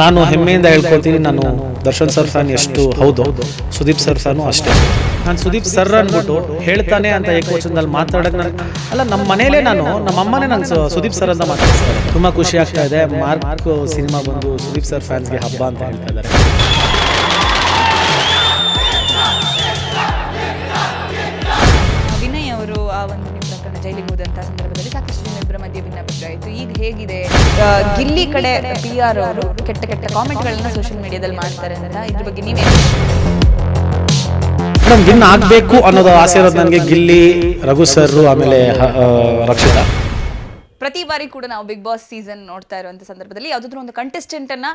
ನಾನು ಹೆಮ್ಮೆಯಿಂದ ಹೇಳ್ಕೊಳ್ತೀನಿ, ನಾನು ದರ್ಶನ್ ಸರ್ ಫ್ಯಾನ್ ಎಷ್ಟು ಹೌದು. ಸುದೀಪ್ ಸರ್ ಫ್ಯಾನು ಅಷ್ಟೇ. ನಾನು ಸುದೀಪ್ ಸರ್ ಅಂದ್ಬಿಟ್ಟು ಹೇಳ್ತಾನೆ ಅಂತ ಏಕವಚನದಲ್ಲಿ ಮಾತಾಡೋಕೆ ನಾನು ಅಲ್ಲ ನಮ್ಮ ಮನೆಯಲ್ಲೇ ನಾನು, ನಮ್ಮ ಅಮ್ಮನೇ ನಾನು ಸುದೀಪ್ ಸರ್ ಅಂತ ಮಾತಾಡ್ತಾರೆ. ತುಂಬ ಖುಷಿ ಆಗ್ತಾ ಇದೆ. ಮಾರ್ಕ್ ಸಿನಿಮಾ ಬಂದು ಸುದೀಪ್ ಸರ್ ಫ್ಯಾನ್ಸ್ಗೆ ಹಬ್ಬ ಅಂತ ಹೇಳ್ತಾ ಇದ್ದಾರೆ. ಗಿಲ್ಲಿ ಕಡೆ ಪಿ ಆರ್ ಅವರು ಕೆಟ್ಟ ಕೆಟ್ಟ ಕಾಮೆಂಟ್ಗಳನ್ನ ಸೋಷಿಯಲ್ ಮೀಡಿಯಾದಲ್ಲಿ ಮಾಡ್ತಾರೆ ಅಂತ ಇದ್ರ ಬಗ್ಗೆ ನೀವೇ ಮೇಡಮ್ ವಿನ್ ಆಗಬೇಕು ಅನ್ನೋದು ಆಸೆ ಇರೋದು ನನಗೆ ಗಿಲ್ಲಿ, ರಘು ಸರ್, ಆಮೇಲೆ ರಕ್ಷಿತಾ. ಪ್ರತಿ ಬಾರಿ ಕೂಡ ನಾವು ಬಿಗ್ ಬಾಸ್ ಸೀಸನ್ ನೋಡ್ತಾ ಇರುವಂತ ಸಂದರ್ಭದಲ್ಲಿ ಯಾವ್ದಾದ್ರು ಒಂದು ಕಂಟೆಸ್ಟೆಂಟ್ ಅನ್ನ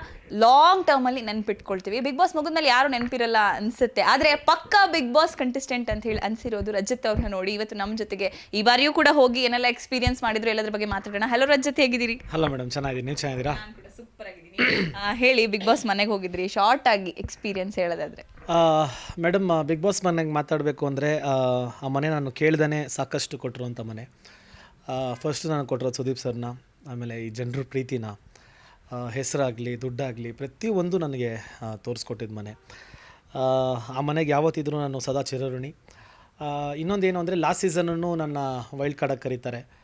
ಲಾಂಗ್ ಟರ್ಮ್ ಅಲ್ಲಿ ನೆನ್ಪಿಟ್ಕೊಳ್ತೀವಿ. ಬಿಗ್ ಬಾಸ್ ಮುಗಿದ್ಮೇಲೆ ಯಾರು ನೆನಪಿರಲ್ಲ ಅನ್ಸುತ್ತೆ. ಆದ್ರೆ ಪಕ್ಕಾ ಬಿಗ್ ಬಾಸ್ ಕಂಟೆಸ್ಟೆಂಟ್ ಅಂತ ಹೇಳಿ ಅನ್ಸಿರೋದು ರಜತ್ ಅವ್ರನ್ನ ನೋಡಿ. ಇವತ್ತು ನಮ್ಮ ಜೊತೆಗೆ ಈ ಬಾರಿಯೂ ಕೂಡ ಹೋಗಿ ಏನೆಲ್ಲ ಎಕ್ಸ್ಪೀರಿಯನ್ಸ್ ಮಾಡಿದ್ರು ಎಲ್ಲದ್ರ ಬಗ್ಗೆ ಮಾತಾಡೋಣ. ಹಲೋ ರಜತ್ ಹೇಗಿದ್ದೀರಿ? ಹಲೋ ಮೇಡಮ್ ಚೆನ್ನಾಗಿದ್ದೀನಿ. ನೀವು ಚೆನ್ನಾಗಿದ್ದೀರಾ? ಸೂಪರ್ ಆಗಿದ್ದೀನಿ. ಹೇಳಿ ಬಿಗ್ ಬಾಸ್ ಮನೆಗೆ ಹೋಗಿದ್ರಿ. ಶಾರ್ಟ್ ಆಗಿ ಎಕ್ಸ್ಪೀರಿಯನ್ಸ್ ಹೇಳೋದಾದ್ರೆ. ಮೇಡಮ್ ಬಿಗ್ ಬಾಸ್ ಮನೆಗೆ ಮಾತಾಡಬೇಕು ಅಂದರೆ ಆ ಮನೆ ನಾನು ಕೇಳ್ದೇ ಸಾಕಷ್ಟು ಕೊಟ್ಟರು ಅಂತ ಮನೆ. ಫಸ್ಟ್ ನಾನು ಕೊಟ್ಟಿರೋದು ಸುದೀಪ್ ಸರ್ನ ಆಮೇಲೆ ಈ ಜನರ ಪ್ರೀತಿನ ಹೆಸರಾಗಲಿ ದುಡ್ಡಾಗಲಿ ಪ್ರತಿಯೊಂದು ನನಗೆ ತೋರಿಸ್ಕೊಟ್ಟಿದ್ದು ಮನೆ. ಆ, ಮನೆಗೆ ಯಾವತ್ತಿದ್ರೂ ನಾನು ಸದಾ ಚಿರಋಣಿ. ಇನ್ನೊಂದೇನು ಅಂದರೆ ಲಾಸ್ಟ್ ಸೀಸನನ್ನು ನನ್ನ ವೈಲ್ಡ್ ಕಾರ್ಡಾಗಿ ಕರೀತಾರೆ.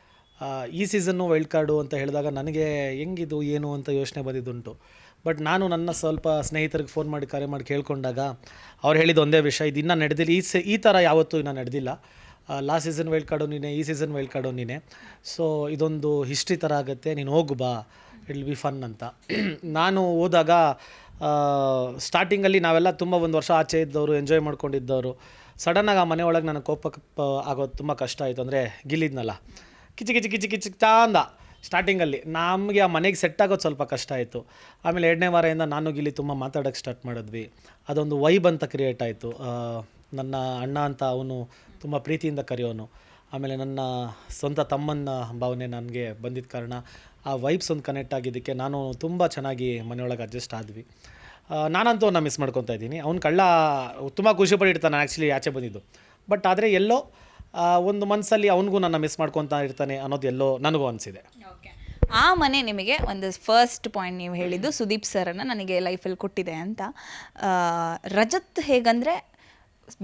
ಈ ಸೀಸನ್ನು ವೈಲ್ಡ್ ಕಾರ್ಡು ಅಂತ ಹೇಳಿದಾಗ ನನಗೆ ಹೆಂಗಿದು ಏನು ಅಂತ ಯೋಚನೆ ಬಂದಿದ್ದುಂಟು. ಬಟ್ ನಾನು ನನ್ನ ಸ್ವಲ್ಪ ಸ್ನೇಹಿತರಿಗೆ ಫೋನ್ ಮಾಡಿ ಕರೆ ಮಾಡಿ ಕೇಳಿಕೊಂಡಾಗ ಅವ್ರು ಹೇಳಿದ ಒಂದೇ ವಿಷಯ ಇದು ಇನ್ನೂ ನಡೆದಿಲ್ಲ ಈ ಸ ಈ ಥರ ಯಾವತ್ತೂ ಇನ್ನೂ ನಡೆದಿಲ್ಲ. ಲಾಸ್ಟ್ ಸೀಸನ್ ವೈಲ್ಡ್ ಕಾರ್ಡು ನೀನೆ ಈ ಸೀಸನ್ ವೈಲ್ಡ್ ಕಾರ್ಡು ನೀನೆ ಸೊ ಇದೊಂದು ಹಿಸ್ಟ್ರಿ ಥರ ಆಗುತ್ತೆ. ನೀನು ಹೋಗು ಬಾ. ಇಟ್ ಬಿ ಫನ್ ಅಂತ. ನಾನು ಹೋದಾಗ ಸ್ಟಾರ್ಟಿಂಗಲ್ಲಿ ನಾವೆಲ್ಲ ತುಂಬ ಒಂದು ವರ್ಷ ಆಚೆ ಇದ್ದವರು ಎಂಜಾಯ್ ಮಾಡ್ಕೊಂಡಿದ್ದವರು. ಸಡನ್ನಾಗಿ ಆ ಮನೆ ನನಗೆ ಕೋಪ ಆಗೋದು ತುಂಬ ಕಷ್ಟ ಆಯಿತು. ಅಂದರೆ ಗಿಲ್ಲಿದ್ನಲ್ಲ. ಕಿಚಿ ಕಿಚಿ ಕಿಚಿ ಕಿಚಿ ತಾಂದ ಸ್ಟಾರ್ಟಿಂಗಲ್ಲಿ ನಮಗೆ ಆ ಮನೆಗೆ ಸೆಟ್ ಆಗೋದು ಸ್ವಲ್ಪ ಕಷ್ಟ ಆಯಿತು. ಆಮೇಲೆ ಎರಡನೇ ವಾರದಿಂದ ನಾನು ಗಿಲ್ಲಿ ತುಂಬ ಮಾತಾಡೋಕ್ಕೆ ಸ್ಟಾರ್ಟ್ ಮಾಡಿದ್ವಿ. ಅದೊಂದು ವೈಬ್ ಅಂತ ಕ್ರಿಯೇಟ್ ಆಯಿತು. ನನ್ನ ಅಣ್ಣ ಅಂತ ಅವನು ತುಂಬ ಪ್ರೀತಿಯಿಂದ ಕರೆಯೋನು. ಆಮೇಲೆ ನನ್ನ ಸ್ವಂತ ತಮ್ಮನ ಭಾವನೆ ನನಗೆ ಬಂದಿದ್ದ ಕಾರಣ ಆ ವೈಬ್ಸ್ ಒಂದು ಕನೆಕ್ಟ್ ಆಗಿದ್ದಕ್ಕೆ ನಾನು ತುಂಬ ಚೆನ್ನಾಗಿ ಮನೆಯೊಳಗೆ ಅಡ್ಜಸ್ಟ್ ಆದ್ವಿ. ನಾನಂತೂ ಅವನ್ನ ಮಿಸ್ ಮಾಡ್ಕೊತಾ ಇದ್ದೀನಿ. ಅವ್ನು ಕಳ್ಳ ತುಂಬ ಖುಷಿ ಪಟ್ಟಿರ್ತಾನೆ ಆ್ಯಕ್ಚುಲಿ ಆಚೆ ಬಂದಿದ್ದು. ಬಟ್ ಆದರೆ ಎಲ್ಲೋ ಒಂದು ಮನಸ್ಸಲ್ಲಿ ಅವನಿಗೂ ನನ್ನ ಮಿಸ್ ಮಾಡ್ಕೊತಾ ಇರ್ತಾನೆ ಅನ್ನೋದು ಎಲ್ಲೋ ನನಗೂ ಅನಿಸಿದೆ. ಆ ಮನೆ ನಿಮಗೆ ಒಂದು ಫಸ್ಟ್ ಪಾಯಿಂಟ್ ನೀವು ಹೇಳಿದ್ದು ಸುದೀಪ್ ಸರನ್ನು ನನಗೆ ಲೈಫಲ್ಲಿ ಕೊಟ್ಟಿದೆ ಅಂತ. ರಜತ್ ಹೇಗಂದರೆ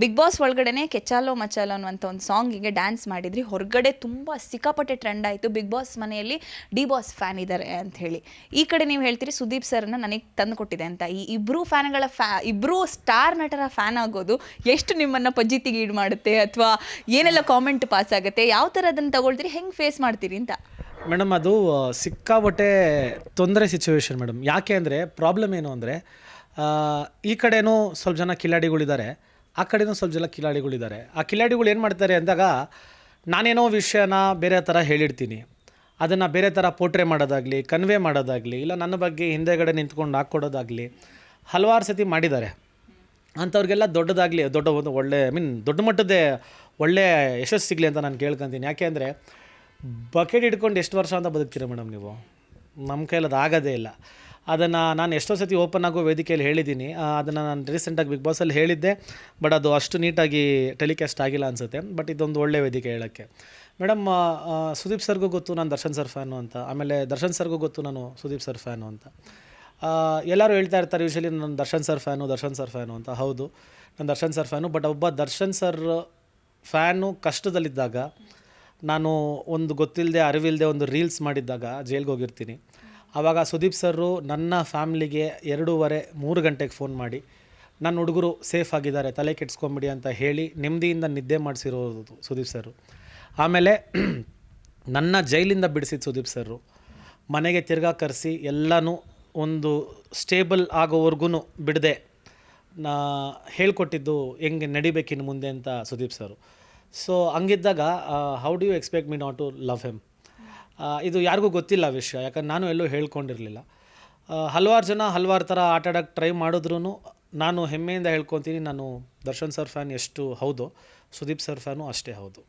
ಬಿಗ್ ಬಾಸ್ ಒಳಗಡೆನೆ ಕೆಚಾಲೋ ಮಚಾಲೋ ಅನ್ನುವಂಥ ಒಂದು ಸಾಂಗಿಗೆ ಡ್ಯಾನ್ಸ್ ಮಾಡಿದ್ರಿ. ಹೊರಗಡೆ ತುಂಬ ಸಿಕ್ಕಾಪಟ್ಟೆ ಟ್ರೆಂಡ್ ಆಯಿತು. ಬಿಗ್ ಬಾಸ್ ಮನೆಯಲ್ಲಿ ಡಿ ಬಾಸ್ ಫ್ಯಾನ್ ಇದ್ದಾರೆ ಅಂತ ಹೇಳಿ. ಈ ಕಡೆ ನೀವು ಹೇಳ್ತೀರಿ ಸುದೀಪ್ ಸರ್ನ ನನಗೆ ತಂದು ಕೊಟ್ಟಿದೆ ಅಂತ. ಈ ಇಬ್ಬರು ಫ್ಯಾನ್ಗಳ ಫ್ಯಾ ಇಬ್ಬರು ಸ್ಟಾರ್ ನಟರ ಫ್ಯಾನ್ ಆಗೋದು ಎಷ್ಟು ನಿಮ್ಮನ್ನು ಪಜ್ಜಿತಿಗೆ ಈಡು ಮಾಡುತ್ತೆ ಅಥವಾ ಏನೆಲ್ಲ ಕಾಮೆಂಟ್ ಪಾಸ್ ಆಗುತ್ತೆ? ಯಾವ ಥರ ಅದನ್ನು ತಗೊಳ್ತೀರಿ? ಹೆಂಗೆ ಫೇಸ್ ಮಾಡ್ತೀರಿ ಅಂತ? ಮೇಡಮ್, ಅದು ಸಿಕ್ಕಾಪಟ್ಟೆ ತೊಂದರೆ ಸಿಚುವೇಶನ್ ಮೇಡಮ್. ಯಾಕೆ ಅಂದರೆ ಪ್ರಾಬ್ಲಮ್ ಏನು ಅಂದರೆ ಈ ಕಡೆನೂ ಸ್ವಲ್ಪ ಜನ ಕಿಲಾಡಿಗಳಿದ್ದಾರೆ. ಆ ಕಡೆಯೂ ಸ್ವಲ್ಪ ಜನ ಕಿಲಾಡಿಗಳಿದ್ದಾರೆ. ಆ ಕಿಲಾಡಿಗಳು ಏನು ಮಾಡ್ತಾರೆ ಅಂದಾಗ, ನಾನೇನೋ ವಿಷಯನ ಬೇರೆ ಥರ ಹೇಳಿರ್ತೀನಿ. ಅದನ್ನು ಬೇರೆ ಥರ ಪೋಟ್ರೆ ಮಾಡೋದಾಗಲಿ, ಕನ್ವೆ ಮಾಡೋದಾಗಲಿ, ಇಲ್ಲ ನನ್ನ ಬಗ್ಗೆ ಹಿಂದೆಗಡೆ ನಿಂತ್ಕೊಂಡು ಹಾಕ್ಕೊಡೋದಾಗಲಿ ಹಲವಾರು ಸತಿ ಮಾಡಿದ್ದಾರೆ. ಅಂಥವ್ರಿಗೆಲ್ಲ ದೊಡ್ಡದಾಗಲಿ, ದೊಡ್ಡ ಒಂದು ಒಳ್ಳೆ ಐ ಮೀನ್ ದೊಡ್ಡ ಮಟ್ಟದ್ದೇ ಒಳ್ಳೆ ಯಶಸ್ಸು ಸಿಗಲಿ ಅಂತ ನಾನು ಕೇಳ್ಕೊತೀನಿ. ಯಾಕೆ ಅಂದರೆ, ಬಕೆಟ್ ಹಿಡ್ಕೊಂಡು ಎಷ್ಟು ವರ್ಷ ಅಂತ ಬದುಕ್ತೀರ ಮೇಡಮ್ ನೀವು? ನಮ್ಮ ಕೈಲಿ ಅದು ಆಗೋದೇ ಇಲ್ಲ. ಅದನ್ನು ನಾನು ಎಷ್ಟೋ ಸತಿ ಓಪನ್ ಆಗೋ ವೇದಿಕೆಯಲ್ಲಿ ಹೇಳಿದ್ದೀನಿ. ಅದನ್ನು ನಾನು ರೀಸೆಂಟಾಗಿ ಬಿಗ್ ಬಾಸಲ್ಲಿ ಹೇಳಿದ್ದೆ. ಬಟ್ ಅದು ಅಷ್ಟು ನೀಟಾಗಿ ಟೆಲಿಕಾಸ್ಟ್ ಆಗಿಲ್ಲ ಅನಿಸುತ್ತೆ. ಬಟ್ ಇದೊಂದು ಒಳ್ಳೆ ವೇದಿಕೆ ಹೇಳೋಕ್ಕೆ. ಮೇಡಮ್ ಸುದೀಪ್ ಸರ್ಗೂ ಗೊತ್ತು ನಾನು ದರ್ಶನ್ ಸರ್ ಫ್ಯಾನು ಅಂತ. ಆಮೇಲೆ ದರ್ಶನ್ ಸರ್ಗೂ ಗೊತ್ತು ನಾನು ಸುದೀಪ್ ಸರ್ ಫ್ಯಾನು ಅಂತ. ಎಲ್ಲರೂ ಹೇಳ್ತಾ ಇರ್ತಾರೆ ಯೂಶಲಿ ನಾನು Darshan sir fan Darshan sir fan ಅಂತ. ಹೌದು. ನಾನು ದರ್ಶನ್ ಸರ್ ಫ್ಯಾನು ಬಟ್ ಒಬ್ಬ ದರ್ಶನ್ ಸರ್ ಫ್ಯಾನು ಕಷ್ಟದಲ್ಲಿದ್ದಾಗ ನಾನು ಒಂದು ಗೊತ್ತಿಲ್ಲದೆ ಅರಿವಿಲ್ಲದೆ ಒಂದು ರೀಲ್ಸ್ ಮಾಡಿದ್ದಾಗ ಜೈಲ್ಗೆ ಹೋಗಿರ್ತೀನಿ. ಆವಾಗ ಸುದೀಪ್ ಸರ್ರು ನನ್ನ ಫ್ಯಾಮ್ಲಿಗೆ ಎರಡೂವರೆ, ಮೂರು ಗಂಟೆಗೆ ಫೋನ್ ಮಾಡಿ, ನನ್ನ ಹುಡುಗರು ಸೇಫ್ ಆಗಿದ್ದಾರೆ, ತಲೆ ಕೆಡ್ಸ್ಕೊಂಬಿಡಿ ಅಂತ ಹೇಳಿ ನೆಮ್ಮದಿಯಿಂದ ನಿದ್ದೆ ಮಾಡಿಸಿರೋದು ಸುದೀಪ್ ಸರು ಆಮೇಲೆ ನನ್ನ ಜೈಲಿಂದ ಬಿಡಿಸಿದ ಸುದೀಪ್ ಸರು ಮನೆಗೆ ತಿರ್ಗಾ ಕರೆಸಿ ಎಲ್ಲನೂ ಒಂದು ಸ್ಟೇಬಲ್ ಆಗೋವರೆಗೂ ಬಿಡದೆ. ನಾ ಹೇಳ್ಕೊಟ್ಟಿದ್ದು ಹೆಂಗೆ ನಡಿಬೇಕಿನ್ನು ಮುಂದೆ ಅಂತ Sudeep sir so, ಹಂಗಿದ್ದಾಗ how do you expect me not to love him ಇದು ಯಾರಿಗೂ ಗೊತ್ತಿಲ್ಲ ವಿಷಯ ಯಾಕಂದ್ರೆ ನಾನು ಎಲ್ಲೂ ಹೇಳ್ಕೊಂಡಿರಲಿಲ್ಲ. ಹಲವಾರು ಜನ ಹಲವಾರು ಥರ ಆಟ ಆಡೋಕ್ಕೆ ಟ್ರೈ ಮಾಡಿದ್ರೂ ನಾನು ಹೆಮ್ಮೆಯಿಂದ ಹೇಳ್ಕೊತೀನಿ ನಾನು ದರ್ಶನ್ ಸರ್ ಫ್ಯಾನ್ ಎಷ್ಟು ಹೌದು ಸುದೀಪ್ ಸರ್ ಫ್ಯಾನು ಅಷ್ಟೇ ಹೌದು.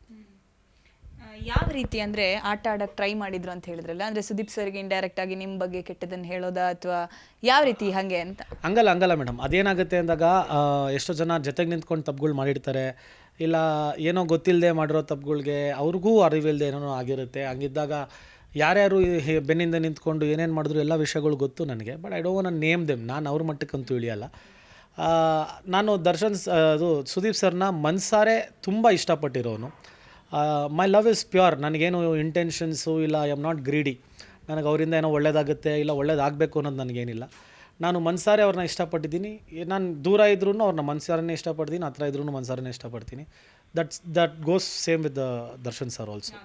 ಯಾವ ರೀತಿ ಅಂದರೆ ಆಟ ಆಡೋಕ್ಕೆ ಟ್ರೈ ಮಾಡಿದ್ರು ಅಂತ ಹೇಳಿದ್ರಲ್ಲ ಅಂದರೆ ಸುದೀಪ್ ಸರ್ಗೆ ಇಂಡೈರೆಕ್ಟ್ ಆಗಿ ನಿಮ್ಮ ಬಗ್ಗೆ ಕೆಟ್ಟದನ್ನು ಹೇಳೋದಾ ಅಥವಾ ಯಾವ ರೀತಿ ಹಾಗೆ ಅಂತ? ಹಂಗಲ್ಲ ಹಂಗಲ್ಲ ಮೇಡಮ್. ಅದೇನಾಗುತ್ತೆ ಅಂದಾಗ ಎಷ್ಟೋ ಜನ ಜೊತೆಗೆ ನಿಂತ್ಕೊಂಡು ತಪ್ಪುಗಳು ಮಾಡಿರ್ತಾರೆ ಇಲ್ಲ ಏನೋ ಗೊತ್ತಿಲ್ಲದೆ ಮಾಡಿರೋ ತಪ್ಪುಗಳಿಗೆ ಅವ್ರಿಗೂ ಅರಿವಿಲ್ಲದೆ ಏನೋ ಆಗಿರುತ್ತೆ. ಹಂಗಿದ್ದಾಗ ಯಾರ್ಯಾರು ಬೆನ್ನಿಂದ ನಿಂತ್ಕೊಂಡು ಏನೇನು ಮಾಡಿದ್ರು ಎಲ್ಲ ವಿಷಯಗಳು ಗೊತ್ತು ನನಗೆ. ಬಟ್ ಐ ಡೋಂಟ್ ನನ್ನ ನೇಮ್ ದೆಮ್. ನಾನು ಅವ್ರ ಮಟ್ಟಕ್ಕಂತೂ ಇಳಿಯಲ್ಲ. ನಾನು ದರ್ಶನ್ ಅದು ಸುದೀಪ್ ಸರ್ನ ಮನ್ಸಾರೆ ತುಂಬ ಇಷ್ಟಪಟ್ಟಿರೋನು. My love is pure. ನನಗೇನು ಇಂಟೆನ್ಷನ್ಸು ಇಲ್ಲ, ಐ ಆಮ್ ನಾಟ್ ಗ್ರೀಡಿ. ನನಗೆ ಅವರಿಂದ ಏನೋ ಒಳ್ಳೇದಾಗುತ್ತೆ ಇಲ್ಲ ಒಳ್ಳೇದಾಗಬೇಕು ಅನ್ನೋದು ನನಗೇನಿಲ್ಲ. ನಾನು ಮನ್ಸಾರೆ ಅವ್ರನ್ನ ಇಷ್ಟಪಟ್ಟಿದ್ದೀನಿ. ನಾನು ದೂರ ಇದ್ರೂ ಅವ್ರನ್ನ ಮನ್ಸಾರನೇ ಇಷ್ಟಪಡ್ತೀನಿ ಹತ್ರ ಇದ್ರೂ ಮನ್ಸಾರನೇ ಇಷ್ಟಪಡ್ತೀನಿ. That's that goes same with Darshan sir also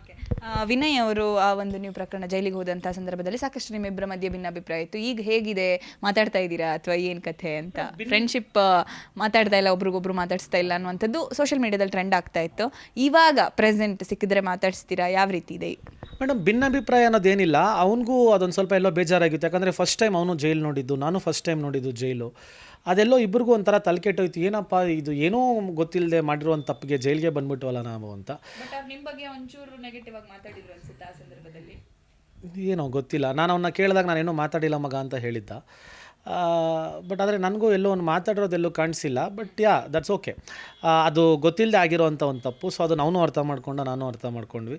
Vinay ಅವರು ಆ ಒಂದು ನೀವು ಪ್ರಕರಣ ಜೈಲಿಗೆ ಹೋದಂತಹ ಸಂದರ್ಭದಲ್ಲಿ ಸಾಕಷ್ಟು ನಿಮ್ಮಿಬ್ಬರ ಮಧ್ಯೆ ಭಿನ್ನಾಭಿಪ್ರಾಯ ಇತ್ತು. ಈಗ ಹೇಗಿದೆ? ಮಾತಾಡ್ತಾ ಇದ್ದೀರಾ ಅಥವಾ ಏನು ಕಥೆ ಅಂತ? ಫ್ರೆಂಡ್ಶಿಪ್ ಮಾತಾಡ್ತಾ ಇಲ್ಲ ಒಬ್ರಿಗೊಬ್ರು ಮಾತಾಡಿಸ್ತಾ ಇಲ್ಲ ಅನ್ನುವಂಥದ್ದು ಸೋಷಿಯಲ್ ಮೀಡಿಯಾದಲ್ಲಿ ಟ್ರೆಂಡ್ ಆಗ್ತಾ ಇತ್ತು. ಇವಾಗ ಪ್ರೆಸೆಂಟ್ ಸಿಕ್ಕಿದ್ರೆ ಮಾತಾಡಿಸ್ತೀರಾ? ಯಾವ ರೀತಿ ಇದೆ? ಮೇಡಮ್ ಭಿನ್ನಾಭಿಪ್ರಾಯ ಅನ್ನೋದೇನಿಲ್ಲ. ಅವನಿಗೂ ಅದೊಂದು ಸ್ವಲ್ಪ ಎಲ್ಲೋ ಬೇಜಾರಾಗಿತ್ತು. ಯಾಕಂದರೆ ಫಸ್ಟ್ ಟೈಮ್ ಅವನು ಜೈಲು ನೋಡಿದ್ದು ನಾನು ಫಸ್ಟ್ ಟೈಮ್ ನೋಡಿದ್ದು ಜೈಲು ಅದೆಲ್ಲೋ ಇಬ್ರಿಗೂ ಒಂಥರ ತಲೆಕೆಟ್ಟೋಯ್ತು ಏನಪ್ಪ ಇದು? ಏನೋ ಗೊತ್ತಿಲ್ಲದೆ ಮಾಡಿರುವಂಥ ತಪ್ಪಿಗೆ ಜೈಲಿಗೆ ಬಂದ್ಬಿಟ್ಟವಲ್ಲ ನಾವು ಅಂತ. ನಿಮ್ಮ ಬಗ್ಗೆ ಒಂಚೂರು ನೆಗೆಟಿವ್ ಆಗಿ ಮಾತಾಡಿದ್ರು ಅನ್ಸುತ್ತೆ ಆ ಸಂದರ್ಭದಲ್ಲಿ? ಏನೋ ಗೊತ್ತಿಲ್ಲ. ನಾನು ಅವನ್ನ ಕೇಳಿದಾಗ ನಾನೇನೋ ಮಾತಾಡಿಲ್ಲ ಮಗ ಅಂತ ಹೇಳಿದ್ದ. ಬಟ್ ಆದರೆ ನನಗೂ ಎಲ್ಲೋ ಒಂದು ಮಾತಾಡಿರೋದೆಲ್ಲೂ ಕಾಣಿಸಿಲ್ಲ ಬಟ್ ಯಾ ದಟ್ಸ್ ಓಕೆ ಅದು ಗೊತ್ತಿಲ್ಲದೆ ಆಗಿರೋವಂಥ ಒಂದು ತಪ್ಪು ಸೊ ಅದನ್ನು ಅವನು ಅರ್ಥ ಮಾಡ್ಕೊಂಡು ನಾನು ಅರ್ಥ ಮಾಡ್ಕೊಂಡ್ವಿ.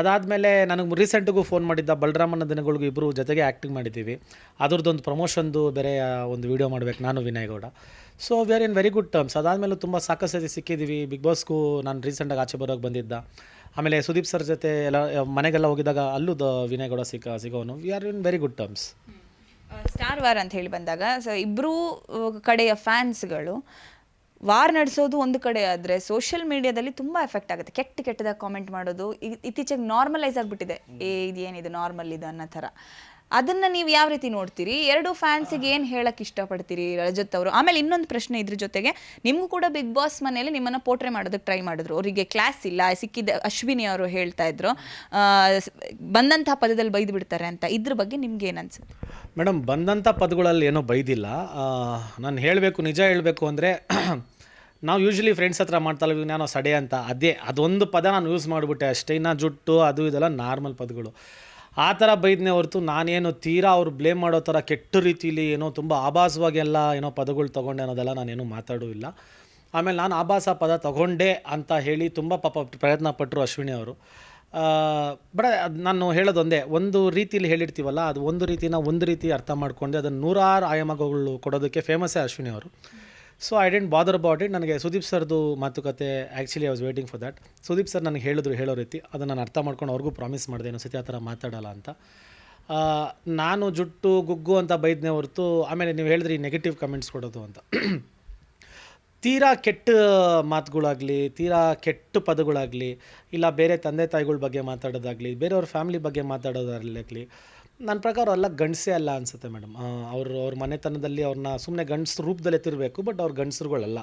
ಅದಾದಮೇಲೆ ನನಗೆ ರೀಸೆಂಟಿಗೂ ಫೋನ್ ಮಾಡಿದ್ದ ಬಲರಾಮನ ದಿನಗಳಿಗೂ ಇಬ್ಬರು ಜೊತೆಗೆ ಆ್ಯಕ್ಟಿಂಗ್ ಮಾಡಿದ್ದೀವಿ. ಅದ್ರದ್ದೊಂದು ಪ್ರಮೋಷನ್ದು ಬೇರೆ ಒಂದು ವಿಡಿಯೋ ಮಾಡಬೇಕು ನಾನು, Vinay Gowda. So we are in very good terms ಅದಾದಮೇಲೆ ತುಂಬ ಸಾಕಷ್ಟು ಸಿಕ್ಕಿದ್ದೀವಿ ಬಿಗ್ ಬಾಸ್ಗೂ ನಾನು ರೀಸೆಂಟಾಗಿ ಆಚೆ ಬರೋಕ್ಕೆ ಬಂದಿದ್ದ. ಆಮೇಲೆ ಸುದೀಪ್ ಸರ್ ಜೊತೆ ಎಲ್ಲ, ಮನೆಗೆಲ್ಲ ಹೋಗಿದಾಗ ಅಲ್ಲೂ ದ ವಿನಯ್ ಗೌಡ ಸಿಕ್ಕ, ಸಿಗೋನು. We are in very good terms star war ಅಂತ ಹೇಳಿ ಬಂದಾಗ ಸೊ ಇಬ್ಬರೂ ಕಡೆಯ ಫ್ಯಾನ್ಸ್ಗಳು ವಾರ್ ನಡೆಸೋದು ಒಂದು ಕಡೆ ಆದರೆ ಸೋಷಿಯಲ್ ಮೀಡಿಯಾದಲ್ಲಿ ತುಂಬ ಎಫೆಕ್ಟ್ ಆಗುತ್ತೆ. ಕೆಟ್ಟ ಕೆಟ್ಟದಾಗ ಕಾಮೆಂಟ್ ಮಾಡೋದು ಇತ್ತೀಚೆಗೆ ನಾರ್ಮಲೈಸ್ ಆಗಿಬಿಟ್ಟಿದೆ. ಏ ಇದೇನಿದು ನಾರ್ಮಲ್ ಇದು ಅನ್ನೋ ಥರ. ಅದನ್ನು ನೀವು ಯಾವ ರೀತಿ ನೋಡ್ತೀರಿ? ಎರಡು ಫ್ಯಾನ್ಸಿಗೆ ಏನು ಹೇಳಕ್ ಇಷ್ಟಪಡ್ತೀರಿ ರಜತ್ ಅವರು? ಆಮೇಲೆ ಇನ್ನೊಂದು ಪ್ರಶ್ನೆ ಇದ್ರ ಜೊತೆಗೆ, ನಿಮ್ಗೂ ಕೂಡ ಬಿಗ್ ಬಾಸ್ ಮನೆಯಲ್ಲಿ ನಿಮ್ಮನ್ನ ಪೋಟ್ರೆ ಮಾಡೋದಕ್ಕೆ ಟ್ರೈ ಮಾಡಿದ್ರು. ಅವರಿಗೆ ಕ್ಲಾಸ್ ಇಲ್ಲ ಸಿಕ್ಕಿದ ಅಶ್ವಿನಿ ಅವರು ಹೇಳ್ತಾ ಇದ್ರು. ಬಂದಂತಹ ಪದದಲ್ಲಿ ಬೈದು ಬಿಡ್ತಾರೆ ಅಂತ. ಇದ್ರ ಬಗ್ಗೆ ನಿಮ್ಗೆ ಏನು ಅನ್ಸುತ್ತೆ? ಮೇಡಮ್ ಬಂದಂಥ ಪದಗಳಲ್ಲಿ ಏನೋ ಬೈದಿಲ್ಲ. ನಾನು ಹೇಳಬೇಕು, ನಿಜ ಹೇಳಬೇಕು ಅಂದರೆ, ನಾವು ಯೂಶ್ವಲಿ ಫ್ರೆಂಡ್ಸ್ ಹತ್ರ ಮಾಡ್ತಲ್ಲ ನಾನು ಸಡೆ ಅಂತ. ಅದೇ, ಅದೊಂದು ಪದ ನಾನು ಯೂಸ್ ಮಾಡಿಬಿಟ್ಟೆ ಅಷ್ಟೇ. ಇನ್ನು ಜುಟ್ಟು, ಅದು ಇದೆಲ್ಲ ನಾರ್ಮಲ್ ಪದಗಳು. ಆ ಥರ ಬೈದನೆ ಹೊರತು ನಾನೇನು ತೀರಾ ಅವ್ರು ಬ್ಲೇಮ್ ಮಾಡೋ ಥರ ಕೆಟ್ಟ ರೀತಿಲಿ ಏನೋ ತುಂಬ ಆಭಾಸವಾಗಿ ಎಲ್ಲ ಏನೋ ಪದಗಳು ತೊಗೊಂಡೆ ಅನ್ನೋದೆಲ್ಲ ನಾನೇನು ಮಾತಾಡೂ ಇಲ್ಲ. ಆಮೇಲೆ ನಾನು ಆಭಾಸ ಪದ ತಗೊಂಡೆ ಅಂತ ಹೇಳಿ ತುಂಬ ಪಾಪ ಪ್ರಯತ್ನ ಪಟ್ಟರು ಅಶ್ವಿನಿ ಅವರು. ಬಟ್ ಅದು ನಾನು ಹೇಳೋದೊಂದೇ ಒಂದು ರೀತಿಲಿ ಹೇಳಿರ್ತೀವಲ್ಲ, ಅದು ಒಂದು ರೀತಿನ ಒಂದು ರೀತಿ ಅರ್ಥ ಮಾಡ್ಕೊಂಡೆ, ಅದನ್ನು ನೂರಾರು ಆಯಾಮಗಳು ಕೊಡೋದಕ್ಕೆ ಫೇಮಸ್ಸೇ ಅಶ್ವಿನಿ ಅವರು. So I don't bother about it ನನಗೆ ಸುದೀಪ್ ಸರ್ದು ಮಾತುಕತೆ actually I was waiting for that Sudeep sir ನನಗೆ ಹೇಳಿದ್ರು, ಹೇಳೋ ರೀತಿ, ಅದನ್ನು ನಾನು ಅರ್ಥ ಮಾಡ್ಕೊಂಡು ಅವ್ರಿಗೂ ಪ್ರಾಮಿಸ್ ಮಾಡಿದೆ ಸತಿ ಆ ಥರ ಮಾತಾಡಲ್ಲ ಅಂತ. ನಾನು ಜುಟ್ಟು, ಗುಗ್ಗು ಅಂತ ಬೈದನೆ ಹೊರತು, ಆಮೇಲೆ ನೀವು ಹೇಳಿದ್ರಿ ನೆಗೆಟಿವ್ ಕಮೆಂಟ್ಸ್ ಕೊಡೋದು ಅಂತ. ತೀರಾ ಕೆಟ್ಟ ಮಾತುಗಳಾಗಲಿ, ತೀರಾ ಕೆಟ್ಟ ಪದಗಳಾಗಲಿ, ಇಲ್ಲ ಬೇರೆ ತಂದೆ ತಾಯಿಗಳ ಬಗ್ಗೆ ಮಾತಾಡೋದಾಗಲಿ, ಬೇರೆಯವ್ರ ಫ್ಯಾಮ್ಲಿ ಬಗ್ಗೆ ಮಾತಾಡೋದಾಗಲಿ ನನ್ನ ಪ್ರಕಾರ ಅಲ್ಲ ಗಂಡಸೇ ಅಲ್ಲ ಅನಿಸುತ್ತೆ ಮೇಡಮ್. ಅವರು ಅವ್ರ ಮನೆತನದಲ್ಲಿ ಅವ್ರನ್ನ ಸುಮ್ಮನೆ ಗಂಡಸ್ರ ರೂಪದಲ್ಲಿ ಎತ್ತಿರಬೇಕು ಬಟ್ ಅವ್ರು ಗಂಡಸ್ರುಗಳಲ್ಲ.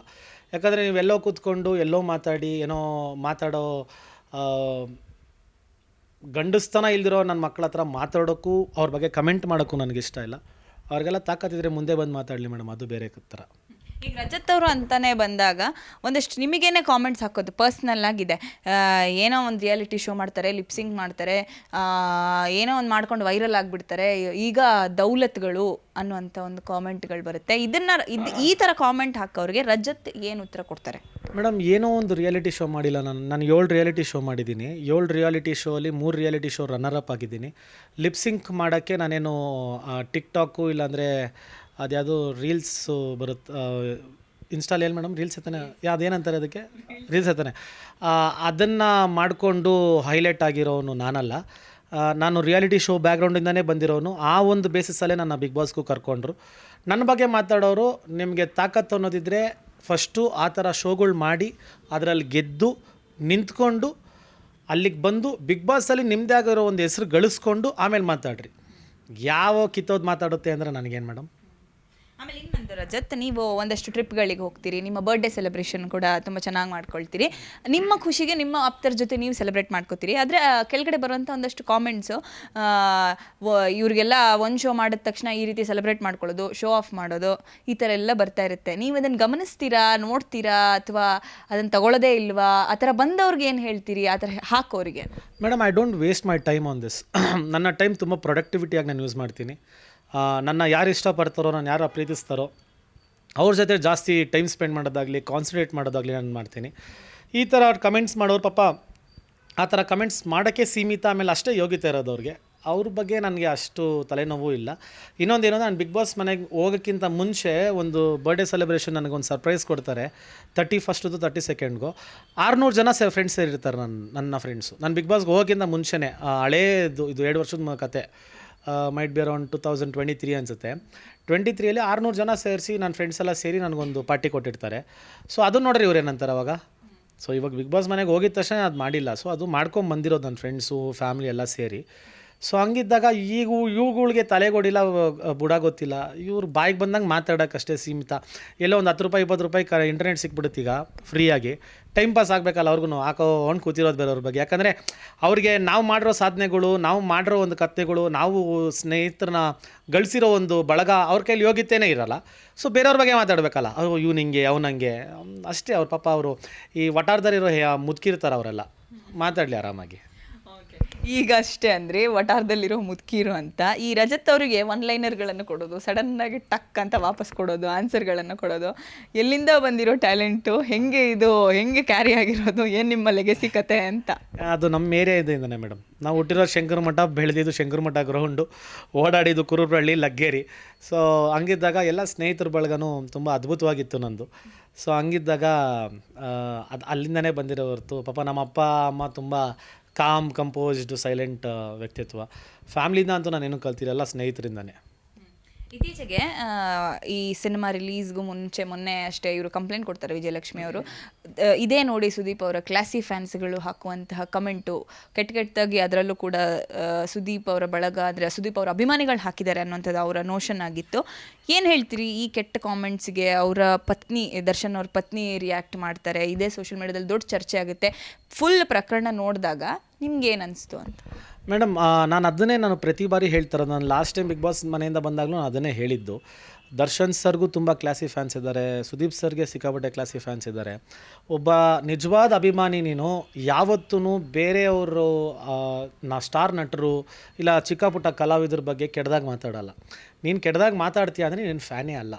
ಯಾಕಂದರೆ ನೀವು ಎಲ್ಲೋ ಕೂತ್ಕೊಂಡು ಎಲ್ಲೋ ಮಾತಾಡಿ, ಏನೋ ಮಾತಾಡೋ ಗಂಡಸ್ತನ ಇಲ್ದಿರೋ ನನ್ನ ಮಕ್ಕಳ ಹತ್ರ ಮಾತಾಡೋಕ್ಕೂ, ಅವ್ರ ಬಗ್ಗೆ ಕಮೆಂಟ್ ಮಾಡೋಕ್ಕೂ ನನಗಿಷ್ಟ ಇಲ್ಲ. ಅವ್ರಿಗೆಲ್ಲ ತಾಕತ್ತಿದ್ರೆ ಮುಂದೆ ಬಂದು ಮಾತಾಡಲಿ ಮೇಡಮ್, ಅದು ಬೇರೆ ಥರ ಈಗ ರಜತ್ ಅವರು ಅಂತಾನೆ ಬಂದಾಗ ಒಂದಷ್ಟು ನಿಮಗೇನೆ ಕಾಮೆಂಟ್ಸ್ ಹಾಕೋದು ಪರ್ಸ್ನಲ್ ಆಗಿದೆ. ಏನೋ ಒಂದು ರಿಯಾಲಿಟಿ ಶೋ ಮಾಡ್ತಾರೆ ಲಿಪ್ಸಿಂಗ್ ಮಾಡ್ತಾರೆ ಏನೋ ಒಂದು ಮಾಡ್ಕೊಂಡು ವೈರಲ್ ಆಗಿಬಿಡ್ತಾರೆ, ಈಗ ದೌಲತ್ಗಳು ಅನ್ನುವಂಥ ಒಂದು ಕಾಮೆಂಟ್ಗಳು ಬರುತ್ತೆ. ಇದನ್ನ ಇದು ಈ ಥರ ಕಾಮೆಂಟ್ ಹಾಕೋರಿಗೆ ರಜತ್ ಏನು ಉತ್ತರ ಕೊಡ್ತಾರೆ? ಮೇಡಮ್, ಏನೋ ಒಂದು ರಿಯಾಲಿಟಿ ಶೋ ಮಾಡಿಲ್ಲ ನಾನು. ನಾನು ಏಳು ರಿಯಾಲಿಟಿ ಶೋ ಮಾಡಿದ್ದೀನಿ. ಏಳು ರಿಯಾಲಿಟಿ ಶೋ ಅಲ್ಲಿ ಮೂರು ರಿಯಾಲಿಟಿ ಶೋ ರನ್ನರ್ ಅಪ್ ಆಗಿದ್ದೀನಿ. ಲಿಪ್ಸಿಂಕ್ ಮಾಡೋಕ್ಕೆ ನಾನೇನು ಟಿಕ್ ಟಾಕು ಇಲ್ಲಾಂದರೆ ಅದ್ಯಾವುದು ರೀಲ್ಸು ಬರುತ್ತೆ ಇನ್ಸ್ಟಾಲ್ ಏನು ಮೇಡಮ್? ರೀಲ್ಸ್ ಹತ್ತಾನೆ ಅದೇನಂತಾರೆ ಅದಕ್ಕೆ? ರೀಲ್ಸ್ ಹತ್ತಾನೆ ಅದನ್ನು ಮಾಡಿಕೊಂಡು ಹೈಲೈಟ್ ಆಗಿರೋನು ನಾನಲ್ಲ. ನಾನು ರಿಯಾಲಿಟಿ ಶೋ ಬ್ಯಾಕ್ಗ್ರೌಂಡಿಂದನೇ ಬಂದಿರೋನು. ಆ ಒಂದು ಬೇಸಿಸಲ್ಲೇ ನನ್ನ ಬಿಗ್ ಬಾಸ್ಗೂ ಕರ್ಕೊಂಡ್ರು. ನನ್ನ ಬಗ್ಗೆ ಮಾತಾಡೋರು ನಿಮಗೆ ತಾಕತ್ತು ಅನ್ನೋದಿದ್ದರೆ ಫಸ್ಟು ಆ ಥರ ಶೋಗಳು ಮಾಡಿ, ಅದರಲ್ಲಿ ಗೆದ್ದು, ನಿಂತ್ಕೊಂಡು, ಅಲ್ಲಿಗೆ ಬಂದು ಬಿಗ್ ಬಾಸಲ್ಲಿ ನಿಮ್ಮದೇ ಆಗಿರೋ ಒಂದು ಹೆಸರು ಗಳಿಸ್ಕೊಂಡು ಆಮೇಲೆ ಮಾತಾಡ್ರಿ. ಯಾವ ಕಿತ್ತೋದು ಮಾತಾಡುತ್ತೆ ಅಂದರೆ ನನಗೇನು ಮೇಡಮ್? ಆಮೇಲೆ ಇನ್ನೊಂದು ರಜತ್, ನೀವು ಒಂದಷ್ಟು ಟ್ರಿಪ್ಗಳಿಗೆ ಹೋಗ್ತೀರಿ, ನಿಮ್ಮ ಬರ್ಡೇ ಸೆಲೆಬ್ರೇಷನ್ ಕೂಡ ತುಂಬ ಚೆನ್ನಾಗಿ ಮಾಡ್ಕೊಳ್ತೀರಿ. ನಿಮ್ಮ ಖುಷಿಗೆ ನಿಮ್ಮ ಆಪ್ತರ ಜೊತೆ ನೀವು ಸೆಲೆಬ್ರೇಟ್ ಮಾಡ್ಕೋತೀರಿ. ಆದರೆ ಕೆಳಗಡೆ ಬರುವಂಥ ಒಂದಷ್ಟು ಕಾಮೆಂಟ್ಸು ಇವರಿಗೆಲ್ಲ ಒಂದು ಶೋ ಮಾಡಿದ ತಕ್ಷಣ ಈ ರೀತಿ ಸೆಲೆಬ್ರೇಟ್ ಮಾಡ್ಕೊಳ್ಳೋದು ಶೋ ಆಫ್ ಮಾಡೋದು, ಈ ಥರ ಎಲ್ಲ ಬರ್ತಾ ಇರುತ್ತೆ. ನೀವು ಅದನ್ನು ಗಮನಿಸ್ತೀರಾ, ನೋಡ್ತೀರಾ, ಅಥವಾ ಅದನ್ನು ತಗೊಳ್ಳೋದೇ ಇಲ್ವಾ? ಆ ಥರ ಬಂದವ್ರಿಗೆ ಏನು ಹೇಳ್ತೀರಿ? ಆ ಥರ ಹಾಕೋರಿಗೆ. Madam I don't waste my time on this ನನ್ನ ಟೈಮ್ ತುಂಬ ಪ್ರೊಡಕ್ಟಿವಿಟಿಯಾಗಿ ನಾನು ಯೂಸ್ ಮಾಡ್ತೀನಿ. ನನ್ನ ಯಾರು ಇಷ್ಟಪಡ್ತಾರೋ, ನಾನು ಯಾರು ಪ್ರೀತಿಸ್ತಾರೋ, ಅವ್ರ ಜೊತೆ ಜಾಸ್ತಿ ಟೈಮ್ ಸ್ಪೆಂಡ್ ಮಾಡೋದಾಗಲಿ ಕಾನ್ಸಂಟ್ರೇಟ್ ಮಾಡೋದಾಗಲಿ ನಾನು ಮಾಡ್ತೀನಿ. ಈ ಥರ ಅವ್ರು ಕಮೆಂಟ್ಸ್ ಮಾಡೋರು, ಪಾಪ ಆ ಥರ ಕಮೆಂಟ್ಸ್ ಮಾಡೋಕ್ಕೆ ಸೀಮಿತ, ಆಮೇಲೆ ಅಷ್ಟೇ ಯೋಗ್ಯತೆ ಇರೋದು ಅವ್ರಿಗೆ. ಅವ್ರ ಬಗ್ಗೆ ನನಗೆ ಅಷ್ಟು ತಲೆನೋವು ಇಲ್ಲ. ಇನ್ನೊಂದು ಏನಂದ್ರೆ ನಾನು ಬಿಗ್ ಬಾಸ್ ಮನೆಗೆ ಹೋಗೋಕ್ಕಿಂತ ಮುಂಚೆ ಒಂದು ಬರ್ಡೇ ಸೆಲೆಬ್ರೇಷನ್ ನನಗೊಂದು ಸರ್ಪ್ರೈಸ್ ಕೊಡ್ತಾರೆ. ತರ್ಟಿ ಫಸ್ಟು ತರ್ಟಿ ಸೆಕೆಂಡ್ಗು ಆರುನೂರು ಜನ ಸೇ ಫ್ರೆಂಡ್ಸ್ ಸೇರಿರ್ತಾರೆ ನನ್ನ ನನ್ನ ಫ್ರೆಂಡ್ಸು ನಾನು ಬಿಗ್ ಬಾಸ್ಗೆ ಹೋಗೋಕ್ಕಿಂತ ಮುಂಚೆನೇ ಹಳೇದು, ಇದು ಎರಡು ವರ್ಷದ ಕತೆ. Might be around two thousand twenty three ಅನಿಸುತ್ತೆ. ಟ್ವೆಂಟಿ ತ್ರೀಯಲ್ಲಿ ಆರುನೂರು ಜನ ಸೇರಿಸಿ ನನ್ನ ಫ್ರೆಂಡ್ಸ್ ಎಲ್ಲ ಸೇರಿ ನನಗೊಂದು ಪಾರ್ಟಿ ಕೊಟ್ಟಿರ್ತಾರೆ. ಸೊ ಅದನ್ನು ನೋಡ್ರಿ ಇವ್ರು ಏನಂತಾರೆ ಅವಾಗ? ಸೊ ಇವಾಗ ಬಿಗ್ ಬಾಸ್ ಮನೆಗೆ ಹೋಗಿದ ತಕ್ಷಣ ಅದು ಮಾಡಿಲ್ಲ. ಸೊ ಅದು ಮಾಡ್ಕೊಂಡು ಬಂದಿರೋದು ನನ್ನ ಫ್ರೆಂಡ್ಸು ಫ್ಯಾಮ್ಲಿ ಎಲ್ಲ ಸೇರಿ. ಸೊ ಹಂಗಿದ್ದಾಗ ಈಗ ಇವುಗಳಿಗೆ ತಲೆಗೊಡಿಲ್ಲ ಬುಡ ಗೊತ್ತಿಲ್ಲ. ಇವ್ರು ಬಾಯಿಗೆ ಬಂದಂಗೆ ಮಾತಾಡೋಕ್ಕಷ್ಟೇ ಸೀಮಿತ. ಎಲ್ಲೋ ಒಂದು ಹತ್ತು ರೂಪಾಯಿ, ಇಪ್ಪತ್ತು ರೂಪಾಯಿ ಕ ಇಂಟರ್ನೆಟ್ ಸಿಕ್ಬಿಡುತ್ತೆ ಫ್ರೀಯಾಗಿ ಟೈಮ್ ಪಾಸ್ ಆಗಬೇಕಲ್ಲ ಅವ್ರಿಗೂ ಹಾಕೋ ಹೊಂಡು ಕೂತಿರೋದು ಬೇರೆಯವ್ರ ಬಗ್ಗೆ. ಯಾಕಂದರೆ ಅವ್ರಿಗೆ ನಾವು ಮಾಡಿರೋ ಸಾಧನೆಗಳು, ನಾವು ಮಾಡಿರೋ ಒಂದು ಕಥೆಗಳು ನಾವು ಸ್ನೇಹಿತರನ್ನ ಗಳಿಸಿರೋ ಒಂದು ಬಳಗ ಅವ್ರ ಕೈಲಿ ಯೋಗ್ಯತೆಯೇ ಇರಲ್ಲ. ಸೊ ಬೇರೆಯವ್ರ ಬಗ್ಗೆ ಮಾತಾಡಬೇಕಲ್ಲ. ಅವ್ರು ಹಿಂಗೆ ಹಂಗೆ. ಅಷ್ಟೇ ಅವ್ರ ಪಾಪ ಅವರು ಈ ವಟಾರದಲ್ಲಿರೋ ಮುದುಕಿರ್ತಾರೆ ಅವರೆಲ್ಲ. ಮಾತಾಡಲಿ ಆರಾಮಾಗಿ. ಈಗ ಅಷ್ಟೇ ಅಂದರೆ ವಟಾರದಲ್ಲಿರೋ ಮುದುಕೀರು ಅಂತ, ಈ ರಜತ್ ಅವರಿಗೆ ಒನ್ ಲೈನರ್ಗಳನ್ನು ಕೊಡೋದು ಸಡನ್ನಾಗಿ ಟಕ್ ಅಂತ ವಾಪಸ್ ಕೊಡೋದು ಆನ್ಸರ್ಗಳನ್ನು ಕೊಡೋದು, ಎಲ್ಲಿಂದ ಬಂದಿರೋ ಟ್ಯಾಲೆಂಟು ಹೆಂಗೆ ಇದು, ಹೆಂಗೆ ಕ್ಯಾರಿ ಆಗಿರೋದು, ಏನು ನಿಮ್ಮ ಲೆಗೆಸಿ ಕತೆ ಅಂತ? ಅದು ನಮ್ಮ ಏರಿಯಾ ಇದೆಯಿಂದನೇ ಮೇಡಮ್ ನಾವು ಹುಟ್ಟಿರೋ ಶಂಕರ ಮಠ, ಬೆಳೆದಿದ್ದು ಶಂಕರ ಮಠ ಗ್ರೌಂಡು ಓಡಾಡಿದ್ದು ಕುರುಬಳ್ಳಿ ಲಗ್ಗೇರಿ. ಸೊ ಹಂಗಿದ್ದಾಗ ಎಲ್ಲ ಸ್ನೇಹಿತರ ಬಳಗನೂ ತುಂಬ ಅದ್ಭುತವಾಗಿತ್ತು ನಂದು. ಸೊ ಹಂಗಿದ್ದಾಗ ಅದು ಅಲ್ಲಿಂದನೇ ಬಂದಿರೋ ಹೊರತು ಪಾಪ ನಮ್ಮ ಅಪ್ಪ ಅಮ್ಮ ತುಂಬ ಕಾಮ್ ಕಂಪೋಸ್ಡ್ ಸೈಲೆಂಟ್ ವ್ಯಕ್ತಿತ್ವ. ಫ್ಯಾಮ್ಲಿಯಿಂದ ಅಂತೂ ಏನು ಕಲ್ತಿರಲ್ಲ ಸ್ನೇಹಿತರಿಂದನೇ. ಇತ್ತೀಚೆಗೆ ಈ ಸಿನಿಮಾ ರಿಲೀಸ್ಗೂ ಮುಂಚೆ, ಮೊನ್ನೆ ಅಷ್ಟೇ ಇವರು ಕಂಪ್ಲೇಂಟ್ ಕೊಡ್ತಾರೆ ವಿಜಯಲಕ್ಷ್ಮಿ ಅವರು. ಇದೇ ನೋಡಿ ಸುದೀಪ್ ಅವರ ಕ್ಲಾಸಿ ಫ್ಯಾನ್ಸ್ಗಳು ಹಾಕುವಂತಹ ಕಮೆಂಟು. ಕೆಟ್ಟ ಕೆಟ್ಟದಾಗಿ ಅದರಲ್ಲೂ ಕೂಡ ಸುದೀಪ್ ಅವರ ಬಳಗ, ಅಂದರೆ ಸುದೀಪ್ ಅವರ ಅಭಿಮಾನಿಗಳು ಹಾಕಿದ್ದಾರೆ ಅನ್ನೋಂಥದ್ದು ಅವರ ನೋಷನ್ ಆಗಿತ್ತು. ಏನು ಹೇಳ್ತೀರಿ ಈ ಕೆಟ್ಟ ಕಾಮೆಂಟ್ಸ್ಗೆ ಅವರ ಪತ್ನಿ, ದರ್ಶನ್ ಅವ್ರ ಪತ್ನಿ ರಿಯಾಕ್ಟ್ ಮಾಡ್ತಾರೆ? ಇದೇ ಸೋಷಿಯಲ್ ಮೀಡಿಯಾದಲ್ಲಿ ದೊಡ್ಡ ಚರ್ಚೆ ಆಗುತ್ತೆ. ಫುಲ್ ಪ್ರಕರಣ ನೋಡಿದಾಗ ನಿಮ್ಗೆ ಏನು ಅನಿಸ್ತು ಅಂತ? ಮೇಡಮ್ ನಾನು ಅದನ್ನೇ ನಾನು ಪ್ರತಿ ಬಾರಿ ಹೇಳ್ತಾರೆ ನಾನು ಲಾಸ್ಟ್ ಟೈಮ್ ಬಿಗ್ ಬಾಸ್ ಮನೆಯಿಂದ ಬಂದಾಗಲೂ ನಾನು ಅದನ್ನೇ ಹೇಳಿದ್ದು. ದರ್ಶನ್ ಸರ್ಗೂ ತುಂಬ ಕ್ಲಾಸಿ ಫ್ಯಾನ್ಸ್ ಇದ್ದಾರೆ. ಸುದೀಪ್ ಸರ್ಗೆ ಸಿಕ್ಕಾಪಟ್ಟೆ ಕ್ಲಾಸಿ ಫ್ಯಾನ್ಸ್ ಇದ್ದಾರೆ. ಒಬ್ಬ ನಿಜವಾದ ಅಭಿಮಾನಿ ನೀನು. ಯಾವತ್ತೂ ಬೇರೆಯವರು ನಾ ಸ್ಟಾರ್ ನಟರು, ಇಲ್ಲ ಚಿಕ್ಕಪುಟ್ಟ ಕಲಾವಿದ್ರ ಬಗ್ಗೆ ಕೆಟ್ಟದಾಗ ಮಾತಾಡಲ್ಲ. ನೀನು ಕೆಡ್ದಾಗ ಮಾತಾಡ್ತೀಯ ಅಂದರೆ ನೀನು ಫ್ಯಾನೇ ಅಲ್ಲ.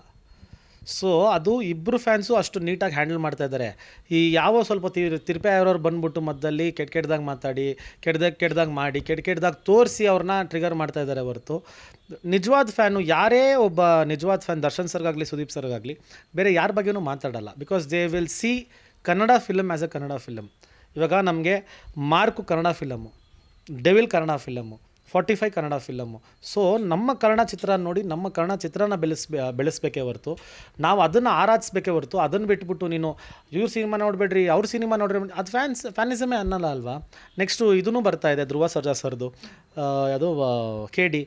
ಸೊ ಅದು ಇಬ್ಬರು ಫ್ಯಾನ್ಸು ಅಷ್ಟು ನೀಟಾಗಿ ಹ್ಯಾಂಡಲ್ ಮಾಡ್ತಾ ಇದ್ದಾರೆ. ಈ ಯಾವ ಸ್ವಲ್ಪ ತಿರ್ ತಿರ್ಪೆ ಬಂದ್ಬಿಟ್ಟು ಮಧ್ಯದಲ್ಲಿ ಕೆಟ್ಟ ಕೆಟ್ಟದಾಗ ಮಾತಾಡಿ ಕೆಟ್ಟದಾಗ ಕೆಟ್ಟದಾಗ ಮಾಡಿ ಕೆಟ್ಟ ಕೆಟ್ಟದಾಗ ತೋರಿಸಿ ಅವ್ರನ್ನ ಟ್ರಿಗರ್ ಮಾಡ್ತಾ ಇದ್ದಾರೆ ಹೊರತು. ನಿಜವಾದ ಫ್ಯಾನು ಯಾರೇ ಒಬ್ಬ ನಿಜವಾದ ಫ್ಯಾನ್ ದರ್ಶನ್ ಸರ್ಗಾಗಲಿ ಸುದೀಪ್ ಸರ್ಗಾಗಲಿ ಬೇರೆ ಯಾರ ಬಗ್ಗೆನೂ ಮಾತಾಡಲ್ಲ. Because they will see Kannada film as a Kannada film ಇವಾಗ ನಮಗೆ Mark Kannada film Devil Kannada film forty five Kannada film so ನಮ್ಮ ಕನ್ನಡ ಚಿತ್ರ ನೋಡಿ ನಮ್ಮ ಕನ್ನಡ ಚಿತ್ರನ ಬೆಳೆಸ್, ಬೆಳೆಸ್ಬೇಕೇ ಹೊರತು, ನಾವು ಅದನ್ನು ಆರಾಧಿಸಬೇಕೇ ಹೊರತು, ಅದನ್ನು ಬಿಟ್ಬಿಟ್ಟು ನೀನು ಇವ್ರ ಸಿನಿಮಾ ನೋಡಬೇಡ್ರಿ, ಅವ್ರ ಸಿನಿಮಾ ನೋಡ್ರಿ ಅದು ಫ್ಯಾನ್ಸ್, ಫ್ಯಾನಿಸಮೇ ಅನ್ನಲ್ಲ ಅಲ್ವಾ? ನೆಕ್ಸ್ಟು ಇದೂ ಬರ್ತಾ ಇದೆ ಧ್ರುವ ಸರ್ಜಾ ಸರ್ದು ಅದು ಕೆ ಡಿ.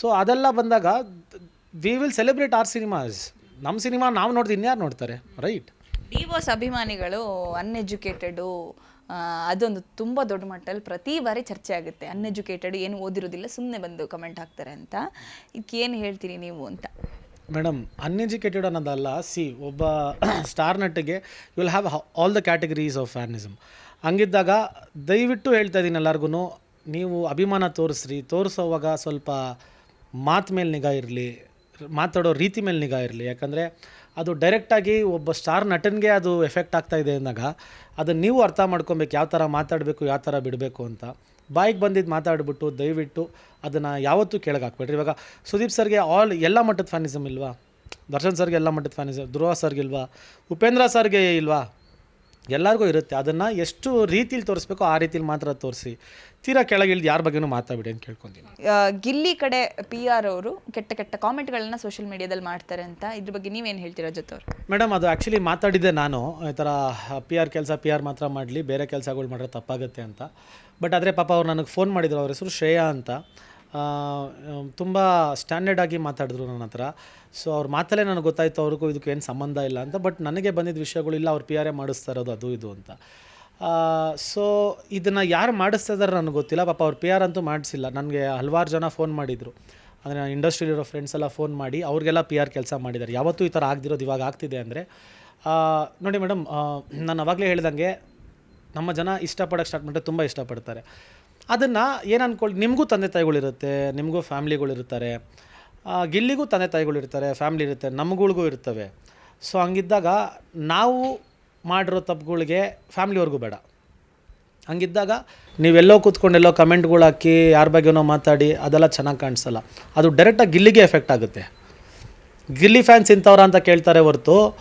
ಸೊ ಅದೆಲ್ಲ ಬಂದಾಗ we will celebrate our cinemas. ನಮ್ಮ ಸಿನಿಮಾ ನಾವು ನೋಡ್ದು ಇನ್ಯಾರು ನೋಡ್ತಾರೆ, ರೈಟ್? ಡಿ ಅಭಿಮಾನಿಗಳು, ಅನ್ಎಜುಕೇಟೆಡು ಅದೊಂದು ತುಂಬ ದೊಡ್ಡ ಮಟ್ಟದಲ್ಲಿ ಪ್ರತಿ ಬಾರಿ ಚರ್ಚೆ ಆಗುತ್ತೆ. ಅನ್ಎಜುಕೇಟೆಡ್ ಏನು ಓದಿರೋದಿಲ್ಲ ಸುಮ್ಮನೆ ಬಂದು ಕಮೆಂಟ್ ಹಾಕ್ತಾರೆ ಅಂತ. ಇದಕ್ಕೆ ಏನು ಹೇಳ್ತೀರಿ ನೀವು ಅಂತ? ಮೇಡಮ್ ಅನ್ಎಜುಕೇಟೆಡ್ ಅನ್ನೋದಲ್ಲ, ಸಿ, ಒಬ್ಬ star ನಟಿಗೆ you will have all the categories of fanism ಹಂಗಿದ್ದಾಗ, ದಯವಿಟ್ಟು ಹೇಳ್ತಾ ಇದ್ದೀನಿ ಎಲ್ಲರಿಗೂ ನೀವು ಅಭಿಮಾನ ತೋರಿಸ್ರಿ, ತೋರಿಸೋವಾಗ ಸ್ವಲ್ಪ ಮಾತು ಮೇಲೆ ನಿಗಾ ಇರಲಿ, ಮಾತಾಡೋ ರೀತಿ ಮೇಲೆ ನಿಗಾ ಇರಲಿ. ಯಾಕಂದರೆ ಅದು ಡೈರೆಕ್ಟಾಗಿ ಒಬ್ಬ ಸ್ಟಾರ್ ನಟನಿಗೆ ಅದು ಎಫೆಕ್ಟ್ ಆಗ್ತಾ ಇದೆ ಅಂದಾಗ, ಅದನ್ನು ನೀವು ಅರ್ಥ ಮಾಡ್ಕೊಬೇಕು, ಯಾವ ಥರ ಮಾತಾಡಬೇಕು, ಯಾವ ಥರ ಬಿಡಬೇಕು ಅಂತ. ಬಾಯಿಗೆ ಬಂದಿದ್ದು ಮಾತಾಡಿಬಿಟ್ಟು ದಯವಿಟ್ಟು ಅದನ್ನು ಯಾವತ್ತೂ ಹಾಕ್ಬೇಡ್ರಿ. ಇವಾಗ ಸುದೀಪ್ ಸರ್ಗೆ ಆಲ್ ಎಲ್ಲ ಮಟ್ಟದ ಫ್ಯಾನಿಸಮ್ ಇಲ್ವಾ? ದರ್ಶನ್ ಸರ್ಗೆ ಎಲ್ಲ ಮಟ್ಟದ ಫ್ಯಾನಿಸಮ್ ಧ್ರುವ ಸರ್ಗೆ ಇಲ್ವಾ? ಉಪೇಂದ್ರ ಸರ್ಗೆ ಇಲ್ವಾ? ಎಲ್ಲರಿಗೂ ಇರುತ್ತೆ. ಅದನ್ನು ಎಷ್ಟು ರೀತಿಲಿ ತೋರಿಸ್ಬೇಕೋ ಆ ರೀತಿಲಿ ಮಾತ್ರ ತೋರಿಸಿ. ತೀರಾ ಕೆಳಗೆ ಇಳ್ದು ಯಾರ ಬಗ್ಗೆನೂ ಮಾತಾಡ್ಬಿಡಿ ಅಂತ ಕೇಳ್ಕೊತೀನಿ. ಆ, ಗಿಲ್ಲಿ ಕಡೆ ಪಿ ಆರ್ ಅವರು ಕೆಟ್ಟ ಕೆಟ್ಟ ಕಾಮೆಂಟ್ಗಳನ್ನ ಸೋಷಿಯಲ್ ಮೀಡಿಯಾದಲ್ಲಿ ಮಾಡ್ತಾರೆ ಅಂತ. ಇದ್ರ ಬಗ್ಗೆ ನೀವೇನು ಹೇಳ್ತೀರಾ ಜೊತೆ ಮೇಡಮ್ ಅದು ಆ್ಯಕ್ಚುಲಿ ಮಾತಾಡಿದ್ದೆ ನಾನು. ಈ ಥರ ಪಿ ಆರ್ ಕೆಲಸ ಪಿ ಆರ್ ಮಾತ್ರ ಮಾಡಲಿ ಬೇರೆ ಕೆಲಸಗಳು ಮಾಡಿದ್ರೆ ತಪ್ಪಾಗುತ್ತೆ ಅಂತ. ಬಟ್ ಆದರೆ ಪಾಪ ಅವ್ರು ನನಗೆ ಫೋನ್ ಮಾಡಿದ್ರು ಅವ್ರ ಹೆಸರು ಶ್ರೇಯಾ ಅಂತ. ತುಂಬ ಸ್ಟ್ಯಾಂಡರ್ಡ್ ಆಗಿ ಮಾತಾಡಿದ್ರು ನನ್ನ ಹತ್ರ. ಸೊ ಅವ್ರ ಮಾತಲ್ಲೇ ನನಗೆ ಗೊತ್ತಾಯ್ತು ಅವ್ರಿಗೂ ಇದಕ್ಕೂ ಏನು ಸಂಬಂಧ ಇಲ್ಲ ಅಂತ ಬಟ್ ನನಗೆ ಬಂದಿದ್ದ ವಿಷಯಗಳು ಇಲ್ಲ, ಅವ್ರು ಪಿ ಆರೇ ಮಾಡಿಸ್ತಾ ಇರೋದು ಅದು ಇದು ಅಂತ. ಸೊ ಇದನ್ನು ಯಾರು ಮಾಡಿಸ್ತಾ ಇದ್ದಾರೆ ನನಗೆ ಗೊತ್ತಿಲ್ಲ, ಪಾಪ ಅವ್ರು ಪಿ ಆರ್ ಅಂತೂ ಮಾಡಿಸಿಲ್ಲ. ನನಗೆ ಹಲವಾರು ಜನ ಫೋನ್ ಮಾಡಿದರು. ಅಂದರೆ ನಾನು ಇಂಡಸ್ಟ್ರಿಲಿರೋ ಫ್ರೆಂಡ್ಸ್ ಎಲ್ಲ ಫೋನ್ ಮಾಡಿ, ಅವ್ರಿಗೆಲ್ಲ ಪಿ ಆರ್ ಕೆಲಸ ಮಾಡಿದ್ದಾರೆ ಯಾವತ್ತೂ ಈ ಥರ ಆಗದಿರೋದು, ಇವಾಗ ಆಗ್ತಿದೆ ಅಂದರೆ. ನೋಡಿ ಮೇಡಮ್ ನಾನು ಅವಾಗಲೇ ಹೇಳ್ದಂಗೆ ನಮ್ಮ ಜನ ಇಷ್ಟಪಡೋಕ್ಕೆ ಸ್ಟಾರ್ಟ್ ಮಾಡಿದ್ರೆ ತುಂಬ ಇಷ್ಟಪಡ್ತಾರೆ. ಅದನ್ನು ಏನು ಅಂದ್ಕೊಳ್ಳಿ ನಿಮಗೂ ತಂದೆ ತಾಯಿಗಳಿರುತ್ತೆ ನಿಮಗೂ ಫ್ಯಾಮ್ಲಿಗಳಿರ್ತಾರೆ ಗಿಲ್ಲಿಗೂ ತಂದೆ ತಾಯಿಗಳಿರ್ತಾರೆ ಫ್ಯಾಮ್ಲಿ ಇರುತ್ತೆ, ನಮ್ಗಳಿಗೂ ಇರ್ತವೆ. ಸೊ, ಹಂಗಿದ್ದಾಗ ನಾವು ಮಾಡಿರೋ ತಪ್ಪುಗಳಿಗೆ ಫ್ಯಾಮ್ಲಿವರೆಗೂ ಬೇಡ. ಹಂಗಿದ್ದಾಗ ನೀವೆಲ್ಲೋ ಕೂತ್ಕೊಂಡೆಲ್ಲೋ ಕಮೆಂಟ್ಗಳು ಹಾಕಿ, ಯಾರ ಬಗ್ಗೆನೋ ಮಾತಾಡಿ, ಅದೆಲ್ಲ ಚೆನ್ನಾಗಿ ಕಾಣಿಸಲ್ಲ. ಅದು ಡೈರೆಕ್ಟಾಗಿ ಗಿಲ್ಲಿಗೆ ಎಫೆಕ್ಟ್ ಆಗುತ್ತೆ. ಗಿಲ್ಲಿ ಫ್ಯಾನ್ಸ್ ಇಂಥವ್ರ ಅಂತ ಕೇಳ್ತಾರೆ ಹೊರತು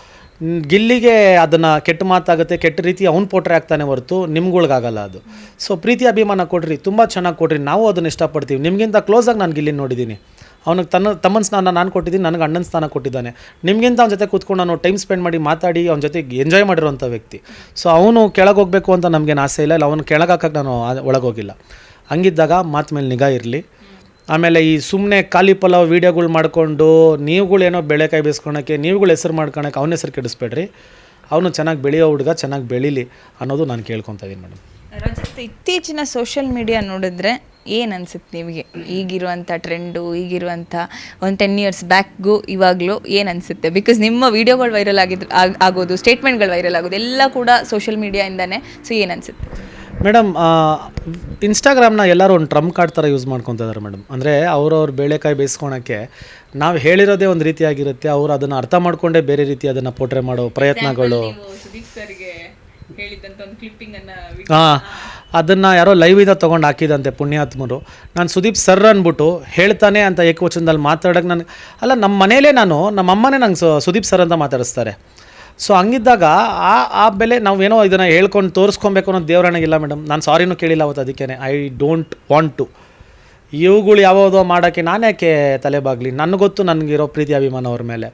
ಗಿಲ್ಲಿಗೆ ಅದನ್ನು ಕೆಟ್ಟ ಮಾತಾಗುತ್ತೆ, ಕೆಟ್ಟ ರೀತಿ ಅವ್ನು ಪೋಟ್ರೆ ಆಗ್ತಾನೆ ಹೊರತು ನಿಮ್ಗಳ್ಗಾಗಲ್ಲ ಅದು. ಸೊ ಪ್ರೀತಿ ಅಭಿಮಾನ ಕೊಡ್ರಿ, ತುಂಬ ಚೆನ್ನಾಗಿ ಕೊಡ್ರಿ, ನಾವು ಅದನ್ನು ಇಷ್ಟಪಡ್ತೀವಿ. ನಿಮಗಿಂತ ಕ್ಲೋಸಾಗಿ ನಾನು ಗಿಲ್ಲಿ ನೋಡಿದ್ದೀನಿ ಅವ್ನಿಗೆ ತನ್ನ, ತಮ್ಮನ ಸ್ನಾನ ನಾನು ಕೊಟ್ಟಿದ್ದೀನಿ, ನನಗೆ ಅಣ್ಣನ ಸ್ಥಾನ ಕೊಟ್ಟಿದ್ದಾನೆ. ನಿಮಗಿಂತ ಅವ್ನ ಜೊತೆ ಕೂತ್ಕೊಂಡು ನಾನು ಟೈಮ್ ಸ್ಪೆಂಡ್ ಮಾಡಿ ಮಾತಾಡಿ, ಅವ್ನ ಜೊತೆ ಎಂಜಾಯ್ ಮಾಡಿರೋಂಥ ವ್ಯಕ್ತಿ. ಸೊ ಅವನು ಕೆಳಗೆ ಹೋಗಬೇಕು ಅಂತ ನಮಗೇನು ಆಸೆ ಇಲ್ಲ ಇಲ್ಲ, ಅವನು ಕೆಳಗೆ ಹಾಕಕ್ಕೆ ನಾನು ಒಳಗೋಗಿಲ್ಲ ಹಂಗಿದ್ದಾಗ ಮಾತು ಮೇಲೆ ನಿಗಾ ಇರಲಿ. ಆಮೇಲೆ ಈ ಸುಮ್ಮನೆ ಖಾಲಿ ಪಲಾವ್ ವೀಡಿಯೋಗಳು ಮಾಡಿಕೊಂಡು ನೀವುಗಳೇನೋ ಬೆಳೆಕಾಯಿ ಬೇಯಿಸ್ಕೊಳಕ್ಕೆ, ನೀವುಗಳು ಹೆಸರು ಮಾಡ್ಕೊಳಕ್ಕೆ ಅವನ ಹೆಸರು ಕೆಡಿಸ್ಬೇಡ್ರಿ. ಅವನು ಚೆನ್ನಾಗಿ ಬೆಳೆಯೋ ಹುಡುಗ ಚೆನ್ನಾಗಿ ಬೆಳೀಲಿ ಅನ್ನೋದು ನಾನು ಕೇಳ್ಕೊತಾ ಇದ್ದೀನಿ ಮೇಡಮ್. ರಜತ್, ಇತ್ತೀಚಿನ ಸೋಷಿಯಲ್ ಮೀಡಿಯಾ ನೋಡಿದ್ರೆ ಏನು ಅನ್ಸುತ್ತೆ ನಿಮಗೆ? ಈಗಿರುವಂಥ ಟ್ರೆಂಡು ಈಗಿರುವಂಥ ಒಂದು ಟೆನ್ ಇಯರ್ಸ್ ಬ್ಯಾಕ್ಗೂ ಇವಾಗಲೂ ಏನು ಅನಿಸುತ್ತೆ? ಬಿಕಾಸ್ ನಿಮ್ಮ ವೀಡಿಯೋಗಳು ವೈರಲ್ ಆಗಿದ್ರು ಆಗ್- ಆಗೋದು ಸ್ಟೇಟ್ಮೆಂಟ್ಗಳು ವೈರಲ್ ಆಗೋದು, ಎಲ್ಲ ಕೂಡ ಸೋಷಿಯಲ್ ಮೀಡಿಯಾಯಿಂದನೇ ಸೊ ಏನು ಅನಿಸುತ್ತೆ? ಮೇಡಮ್ ಇನ್ಸ್ಟಾಗ್ರಾಮ್ನ ಎಲ್ಲರೂ ಒಂದು ಟ್ರಂಪ್ ಕಾರ್ಡ್ ಥರ ಯೂಸ್ ಮಾಡ್ಕೊತಿದ್ದಾರೆ ಮೇಡಮ್. ಅಂದರೆ ಅವ್ರವ್ರ ಬೇಳೆಕಾಯಿ ಬೇಯಿಸ್ಕೊಳಕ್ಕೆ ನಾವು ಹೇಳಿರೋದೇ ಒಂದು ರೀತಿಯಾಗಿರುತ್ತೆ. ಅವರು ಅದನ್ನು ಅರ್ಥ ಮಾಡಿಕೊಂಡೇ ಬೇರೆ ರೀತಿ ಅದನ್ನು ಪೋಟ್ರೆ ಮಾಡೋ ಪ್ರಯತ್ನಗಳು. ಹಾಂ ಅದನ್ನು ಯಾರೋ ಲೈವ್ ಇದ ತೊಗೊಂಡು ಹಾಕಿದಂತೆ ಪುಣ್ಯಾತ್ಮರು. ನಾನು ಸುದೀಪ್ ಸರ್ ಅಂದ್ಬಿಟ್ಟು ಹೇಳ್ತಾನೆ ಅಂತ ಏಕವಚನದಲ್ಲಿ ಮಾತಾಡೋಕೆ ನನಗೆ ಅಲ್ಲ ನಮ್ಮ ಮನೇಲೇ ನಾನು ನಮ್ಮ ಅಮ್ಮನೇ ನಂಗೆ ಸು- ಸುದೀಪ್ ಸರ್ ಅಂತ ಮಾತಾಡಿಸ್ತಾರೆ. ಸೊ ಹಂಗಿದ್ದಾಗ ಆ ಆ ಬೆಲೆ ನಾವೇನೋ ಇದನ್ನು ಹೇಳ್ಕೊಂಡು ತೋರಿಸ್ಕೊಬೇಕು ಅನ್ನೋದು ದೇವರಣೆಗಿಲ್ಲ ಮೇಡಮ್. ನಾನು ಸಾರಿನೂ ಕೇಳಿಲ್ಲ ಅವತ್ತು ಅದಕ್ಕೇ ಐ ಡೋಂಟ್ ವಾಂಟ್ ಟು ಇವುಗಳು ಯಾವುದೋ ಮಾಡೋಕ್ಕೆ ನಾನು ಯಾಕೆ ತಲೆ ಬಾಗಲಿ? ನನಗೆ ಗೊತ್ತು ನನಗಿರೋ ಪ್ರೀತಿ ಅಭಿಮಾನ ಅವ್ರ ಮೇಲೆ.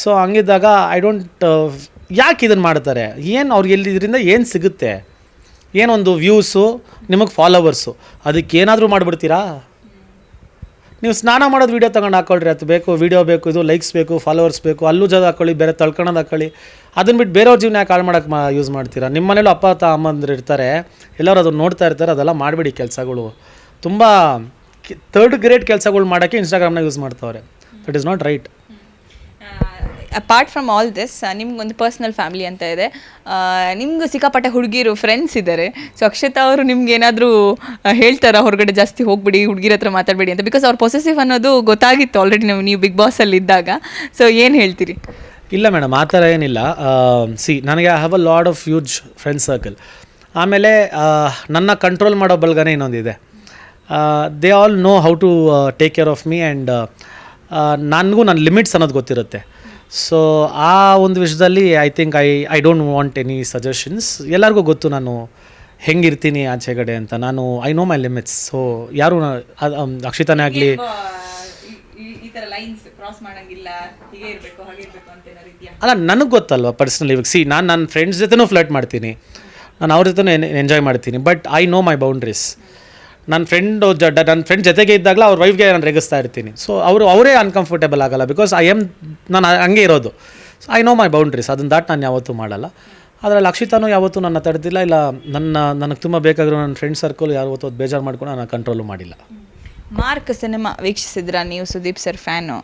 ಸೊ ಹಂಗಿದ್ದಾಗ ಐ ಡೋಂಟ್ ಯಾಕೆ ಇದನ್ನು ಮಾಡ್ತಾರೆ? ಏನು ಅವ್ರಿಗೆ ಎಲ್ಲಿ ಇದರಿಂದ ಏನು ಸಿಗುತ್ತೆ? ಏನೊಂದು ವ್ಯೂಸು ನಿಮಗೆ ಫಾಲೋವರ್ಸು ಅದಕ್ಕೆ ಏನಾದರೂ ಮಾಡಿಬಿಡ್ತೀರಾ? ನೀವು ಸ್ನಾನ ಮಾಡೋದು ವೀಡಿಯೋ ತಗೊಂಡು ಹಾಕೊಳ್ರಿ. ಅದು ಬೇಕು ವೀಡಿಯೋ ಬೇಕು, ಇದು ಲೈಕ್ಸ್ ಬೇಕು ಫಾಲೋವರ್ಸ್ ಬೇಕು, ಅಲ್ಲೂ ಜದ ಹಾಕೊಳ್ಳಿ, ಬೇರೆ ತಳ್ಕೊಳೋದು ಹಾಕೊಳ್ಳಿ. ಅದನ್ನ ಬಿಟ್ಟು ಬೇರೆಯವ್ರ ಜೀವನ ಯಾಕೆ ಹಾಳು ಮಾಡೋಕ್ಕೆ ಮಾ ಯೂಸ್ ಮಾಡ್ತೀರಾ? ನಿಮ್ಮ ಮನೇಲೂ ಅಪ್ಪ, ಅತ್ತ ಅಮ್ಮಂದ್ರು ಇರ್ತಾರೆ. ಎಲ್ಲರೂ ಅದನ್ನ ನೋಡ್ತಾ ಇರ್ತಾರೆ, ಅದೆಲ್ಲ ಮಾಡಬೇಡಿ ಕೆಲಸಗಳು. ತುಂಬ ಥರ್ಡ್ ಗ್ರೇಡ್ ಕೆಲಸಗಳು ಮಾಡೋಕ್ಕೆ ಇನ್ಸ್ಟಾಗ್ರಾಮ್ನ ಯೂಸ್ ಮಾಡ್ತಾವ್ರೆ. That is not right apart from all this ನಿಮ್ಗೊಂದು ಪರ್ಸ್ನಲ್ ಫ್ಯಾಮಿಲಿ ಅಂತ ಇದೆ. ನಿಮ್ಗೆ ಸಿಕ್ಕಾಪಟ್ಟೆ ಹುಡುಗಿರು ಫ್ರೆಂಡ್ಸ್ ಇದ್ದಾರೆ ಸೊ ಅಕ್ಷತಾ ಅವರು ನಿಮ್ಗೆ ಏನಾದರೂ ಹೇಳ್ತಾರಾ? ಹೊರಗಡೆ ಜಾಸ್ತಿ ಹೋಗ್ಬಿಡಿ, ಹುಡುಗಿರ ಹತ್ರ ಮಾತಾಡಬೇಡಿ ಅಂತ. ಬಿಕಾಸ್ ಅವ್ರ ಪೊಸೆಸಿವ್ ಅನ್ನೋದು ಗೊತ್ತಾಗಿತ್ತು ಆಲ್ರೆಡಿ ನಾವು, ನೀವು ಬಿಗ್ ಬಾಸಲ್ಲಿ ಇದ್ದಾಗ. ಸೊ ಏನು ಹೇಳ್ತೀರಿ? ಇಲ್ಲ ಮೇಡಮ್, ಆ ಥರ ಏನಿಲ್ಲ. ಸಿ ನನಗೆ I have a load of huge friends circle ಆಮೇಲೆ ನನ್ನ ಕಂಟ್ರೋಲ್ ಮಾಡೋ ಬಲ್ಗನೆ ಇನ್ನೊಂದಿದೆ. They all know how to take care of me and ನನಗೂ ನನ್ನ ಲಿಮಿಟ್ಸ್ ಅನ್ನೋದು ಗೊತ್ತಿರುತ್ತೆ. ಸೊ ಆ ಒಂದು ವಿಷಯದಲ್ಲಿ I think I I don't want any suggestions ಎಲ್ಲರಿಗೂ ಗೊತ್ತು ನಾನು ಹೆಂಗಿರ್ತೀನಿ ಆಚೆಗಡೆ ಅಂತ. ನಾನು I know my limits so ಯಾರು ಅಕ್ಷಿತಾನೇ ಆಗಲಿ ಈ ಥರ ಲೈನ್ಸ್ ಕ್ರಾಸ್ ಮಾಡೋಂಗಿಲ್ಲ. ಹೀಗೆ ಇರಬೇಕು ಹಾಗೆ ಇರಬೇಕು ಅಂತ ಏನಾರು ಇದೆಯಾ? ಅಲ್ಲ ನನಗೆ ಗೊತ್ತಲ್ವ ಪರ್ಸ್ನಲಿ ಇವಾಗ. ಸಿ ನಾನು ನನ್ನ ಫ್ರೆಂಡ್ಸ್ ಜೊತೆನೂ ಫ್ಲರ್ಟ್ ಮಾಡ್ತೀನಿ. ನಾನು ಅವ್ರ ಜೊತೆ ಎಂಜಾಯ್ ಮಾಡ್ತೀನಿ. But I know my boundaries ನನ್ನ ಫ್ರೆಂಡು ಜಡ್ಡ ನನ್ನ ಫ್ರೆಂಡ್ ಜೊತೆಗೆ ಇದ್ದಾಗಲೂ ಅವ್ರ ವೈಫ್ಗೆ ನಾನು ರೇಗಿಸ್ತಾ ಇರ್ತೀನಿ. ಸೊ ಅವರು ಅವರೇ ಅನ್ಕಂಫರ್ಟೇಬಲ್ ಆಗಲ್ಲ ಬಿಕಾಸ್ ಐ ಎಂ ನಾನು ಹಂಗೆ ಇರೋದು. So I know my boundaries ಅದನ್ನ ದಾಟ್ ನಾನು ಯಾವತ್ತೂ ಮಾಡಲ್ಲ. ಅದರಲ್ಲಿ ಅಕ್ಷಿತಾನೂ ಯಾವತ್ತೂ ನನ್ನ ತಡೆದಿಲ್ಲ. ಇಲ್ಲ ನನ್ನ ನನಗೆ ತುಂಬ ಬೇಕಾಗಿರೋ ನನ್ನ ಫ್ರೆಂಡ್ ಸರ್ಕಲ್ ಯಾವತ್ತೂ ಅದು ಬೇಜಾರು ಮಾಡ್ಕೊಂಡು ನಾನು ಕಂಟ್ರೋಲು ಮಾಡಿಲ್ಲ. ಮಾರ್ಕ್ ಸಿನಿಮಾ ವೀಕ್ಷಿಸಿದ್ರಾ ನೀವು ಸುದೀಪ್ ಸರ್ ಫ್ಯಾನು?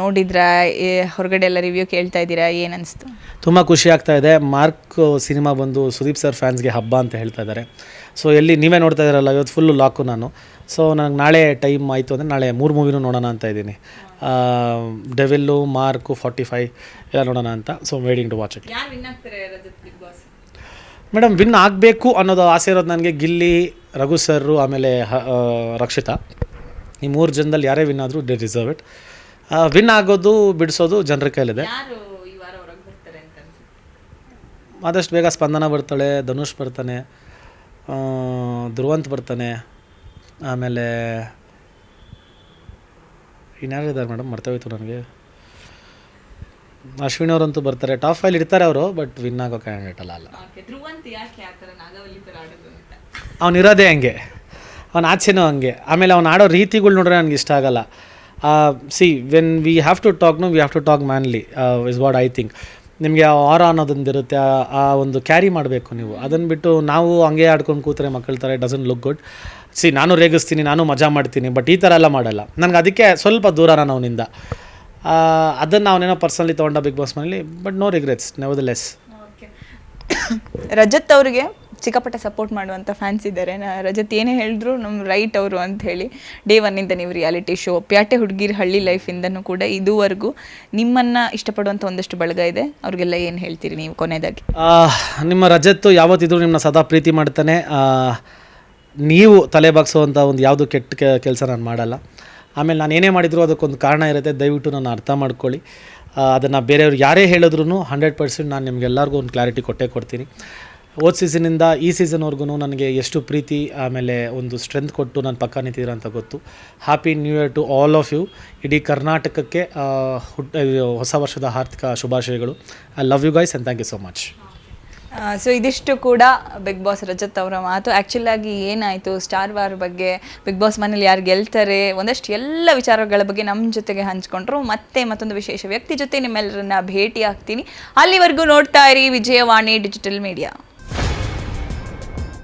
ನೋಡಿದ್ರಾ? ಹೊರಗಡೆ ಎಲ್ಲ ರಿವ್ಯೂ ಕೇಳ್ತಾ ಇದ್ದೀರಾ? ಏನು ಅನಿಸ್ತು? ತುಂಬ ಖುಷಿ ಆಗ್ತಾ ಇದೆ. ಮಾರ್ಕ್ ಸಿನಿಮಾ ಬಂದು ಸುದೀಪ್ ಸರ್ ಫ್ಯಾನ್ಸ್ಗೆ ಹಬ್ಬ ಅಂತ ಹೇಳ್ತಾ ಇದ್ದಾರೆ ಸೊ ಎಲ್ಲಿ ನೀವೇ ನೋಡ್ತಾ ಇದ್ದೀರಲ್ಲ ಇವತ್ತು ಫುಲ್ಲು ಲಾಕು ನಾನು. ಸೊ ನನಗೆ ನಾಳೆ ಟೈಮ್ ಆಯಿತು ಅಂದರೆ ನಾಳೆ ಮೂರು ಮೂವಿನೂ ನೋಡೋಣ ಅಂತ ಇದ್ದೀನಿ. ಡೆವಿಲ್ಲು ಮಾರ್ಕು ಫಾರ್ಟಿ ಫೈವ್ ಎಲ್ಲ ನೋಡೋಣ ಅಂತ. So waiting to watch it madam win ಆಗಬೇಕು ಅನ್ನೋದು ಆಸೆ ಇರೋದು ನನಗೆ ಗಿಲ್ಲಿ ರಘು ಸರ್ರು ಆಮೇಲೆ ರಕ್ಷಿತಾ. ಈ ಮೂರು ಜನದಲ್ಲಿ ಯಾರೇ ವಿನ್ ಆದರೂ ದೇ ರಿಸರ್ವ್ ಇಟ್ ವಿನ್ ಆಗೋದು ಬಿಡಿಸೋದು ಜನರ ಕೈಲಿದೆ ಆದಷ್ಟು ಬೇಗ ಸ್ಪಂದನ ಬರ್ತಾಳೆ ಧನುಷ್ ಬರ್ತಾನೆ. ಧ್ರುವಂತ್ ಬರ್ತಾನೆ. ಆಮೇಲೆ ಇನ್ಯಾರು ಇದ್ದಾರೆ ಮೇಡಮ್? ಮರ್ತೋಯ್ತು ನನಗೆ. ಅಶ್ವಿನಿ ಅವರಂತೂ ಬರ್ತಾರೆ. ಟಾಪ್ ಫೈಲ್ ಇರ್ತಾರೆ ಅವರು ಬಟ್ ವಿನ್ ಆಗೋ ಕ್ಯಾಂಡಿಡೇಟ್ ಅಲ್ಲ ಅಲ್ಲ. ಅವ್ನು ಇರೋದೇ ಹಂಗೆ. ಅವನ ಆಚೆನೂ ಹಂಗೆ. ಆಮೇಲೆ ಅವ್ನು ಆಡೋ ರೀತಿಗಳು ನೋಡ್ರೆ ನನಗೆ ಇಷ್ಟ ಆಗಲ್ಲ. See when we have to talk no we have to talk manly is what I think ನಿಮಗೆ ಆ ಆರ ಅನ್ನೋದೊಂದು ಇರುತ್ತೆ ಆ- ಒಂದು ಕ್ಯಾರಿ ಮಾಡಬೇಕು ನೀವು. ಅದನ್ನು ಬಿಟ್ಟು ನಾವು ಹಂಗೆ ಆಡ್ಕೊಂಡು ಕೂತ್ರೆ ಮಕ್ಕಳ ಥರ ಡಸನ್ ಲುಕ್ ಗುಡ್ ಸಿ, ನಾನು ರೇಗಿಸ್ತೀನಿ, ನಾನು ಮಜಾ ಮಾಡ್ತೀನಿ ಬಟ್ ಈ ಥರ ಎಲ್ಲ ಮಾಡಲ್ಲ. ನನಗೆ ಅದಕ್ಕೆ ಸ್ವಲ್ಪ ದೂರ ನಾನು ಅವನಿಂದ. ಅದನ್ನು ಅವನೇನೋ ಪರ್ಸನಲಿ ತೊಗೊಂಡ ಬಿಗ್ ಬಾಸ್ ಮನೇಲಿ but no regrets never less Rajath ಅವರಿಗೆ ಸಿಕ್ಕಾಪಟ್ಟೆ ಸಪೋರ್ಟ್ ಮಾಡುವಂಥ ಫ್ಯಾನ್ಸ್ ಇದ್ದಾರೆ. ನಾ, ರಜತ್ ಏನೇ ಹೇಳಿದ್ರು ನಮ್ಮ ರೈಟ್ ಅವರು ಅಂತ ಹೇಳಿ ಡೇ ಒನ್ನಿಂದ ನೀವು ರಿಯಾಲಿಟಿ ಶೋ ಪ್ಯಾಟೆ ಹುಡುಗಿರ್ ಹಳ್ಳಿ ಲೈಫಿಂದನೂ ಕೂಡ ಇದುವರೆಗೂ ನಿಮ್ಮನ್ನು ಇಷ್ಟಪಡುವಂಥ ಒಂದಷ್ಟು ಬಳಗ ಇದೆ. ಅವ್ರಿಗೆಲ್ಲ ಏನು ಹೇಳ್ತೀರಿ ನೀವು ಕೊನೆಯದಾಗಿ ನಿಮ್ಮ ರಜತ್ತು ಯಾವತ್ತಿದ್ರು ನಿಮ್ಮನ್ನ ಸದಾ ಪ್ರೀತಿ ಮಾಡ್ತಾನೆ. ನೀವು ತಲೆ ಬಾಗಿಸುವಂಥ ಒಂದು ಯಾವುದು ಕೆಟ್ಟ ಕೆಲಸ ನಾನು ಮಾಡಲ್ಲ. ಆಮೇಲೆ ನಾನು ಏನೇ ಮಾಡಿದರೂ ಅದಕ್ಕೊಂದು ಕಾರಣ ಇರುತ್ತೆ. ದಯವಿಟ್ಟು ನಾನು ಅರ್ಥ ಮಾಡ್ಕೊಳ್ಳಿ. ಅದನ್ನು ಬೇರೆಯವ್ರು ಯಾರೇ ಹೇಳಿದ್ರು ಹಂಡ್ರೆಡ್ ಪರ್ಸೆಂಟ್ ನಾನು ನಿಮ್ಗೆಲ್ಲರಿಗೂ ಒಂದು ಕ್ಲಾರಿಟಿ ಕೊಟ್ಟೇ ಕೊಡ್ತೀನಿ. ಹೋದ ಸೀಸನಿಂದ ಈ ಸೀಸನ್ವರೆಗೂ ನನಗೆ ಎಷ್ಟು ಪ್ರೀತಿ, ಆಮೇಲೆ ಒಂದು ಸ್ಟ್ರೆಂತ್ ಕೊಟ್ಟು ನಾನು ಪಕ್ಕ ನಿಂತಿದ್ದೀರ ಅಂತ ಗೊತ್ತು. Happy new year to all of you ಇಡೀ ಕರ್ನಾಟಕಕ್ಕೆ ಹುಟ್ಟ ಹೊಸ ವರ್ಷದ ಆರ್ಥಿಕ ಶುಭಾಶಯಗಳು. I love you guys and thank you so much so ಇದಿಷ್ಟು ಕೂಡ ಬಿಗ್ ಬಾಸ್ ರಜತ್ ಅವರ ಮಾತು. ಆ್ಯಕ್ಚುಲಾಗಿ ಏನಾಯಿತು? ಸ್ಟಾರ್ ವಾರ್ ಬಗ್ಗೆ ಬಿಗ್ ಬಾಸ್ ಮನೇಲಿ ಯಾರು ಗೆಲ್ತಾರೆ? ಒಂದಷ್ಟು ಎಲ್ಲ ವಿಚಾರಗಳ ಬಗ್ಗೆ ನಮ್ಮ ಜೊತೆಗೆ ಹಂಚ್ಕೊಂಡ್ರು. ಮತ್ತೆ ಮತ್ತೊಂದು ವಿಶೇಷ ವ್ಯಕ್ತಿ ಜೊತೆ ನಿಮ್ಮೆಲ್ಲರನ್ನ ಭೇಟಿ ಆಗ್ತೀನಿ ಅಲ್ಲಿವರೆಗೂ ನೋಡ್ತಾ ಇರಿ ವಿಜಯವಾಣಿ ಡಿಜಿಟಲ್ ಮೀಡಿಯಾ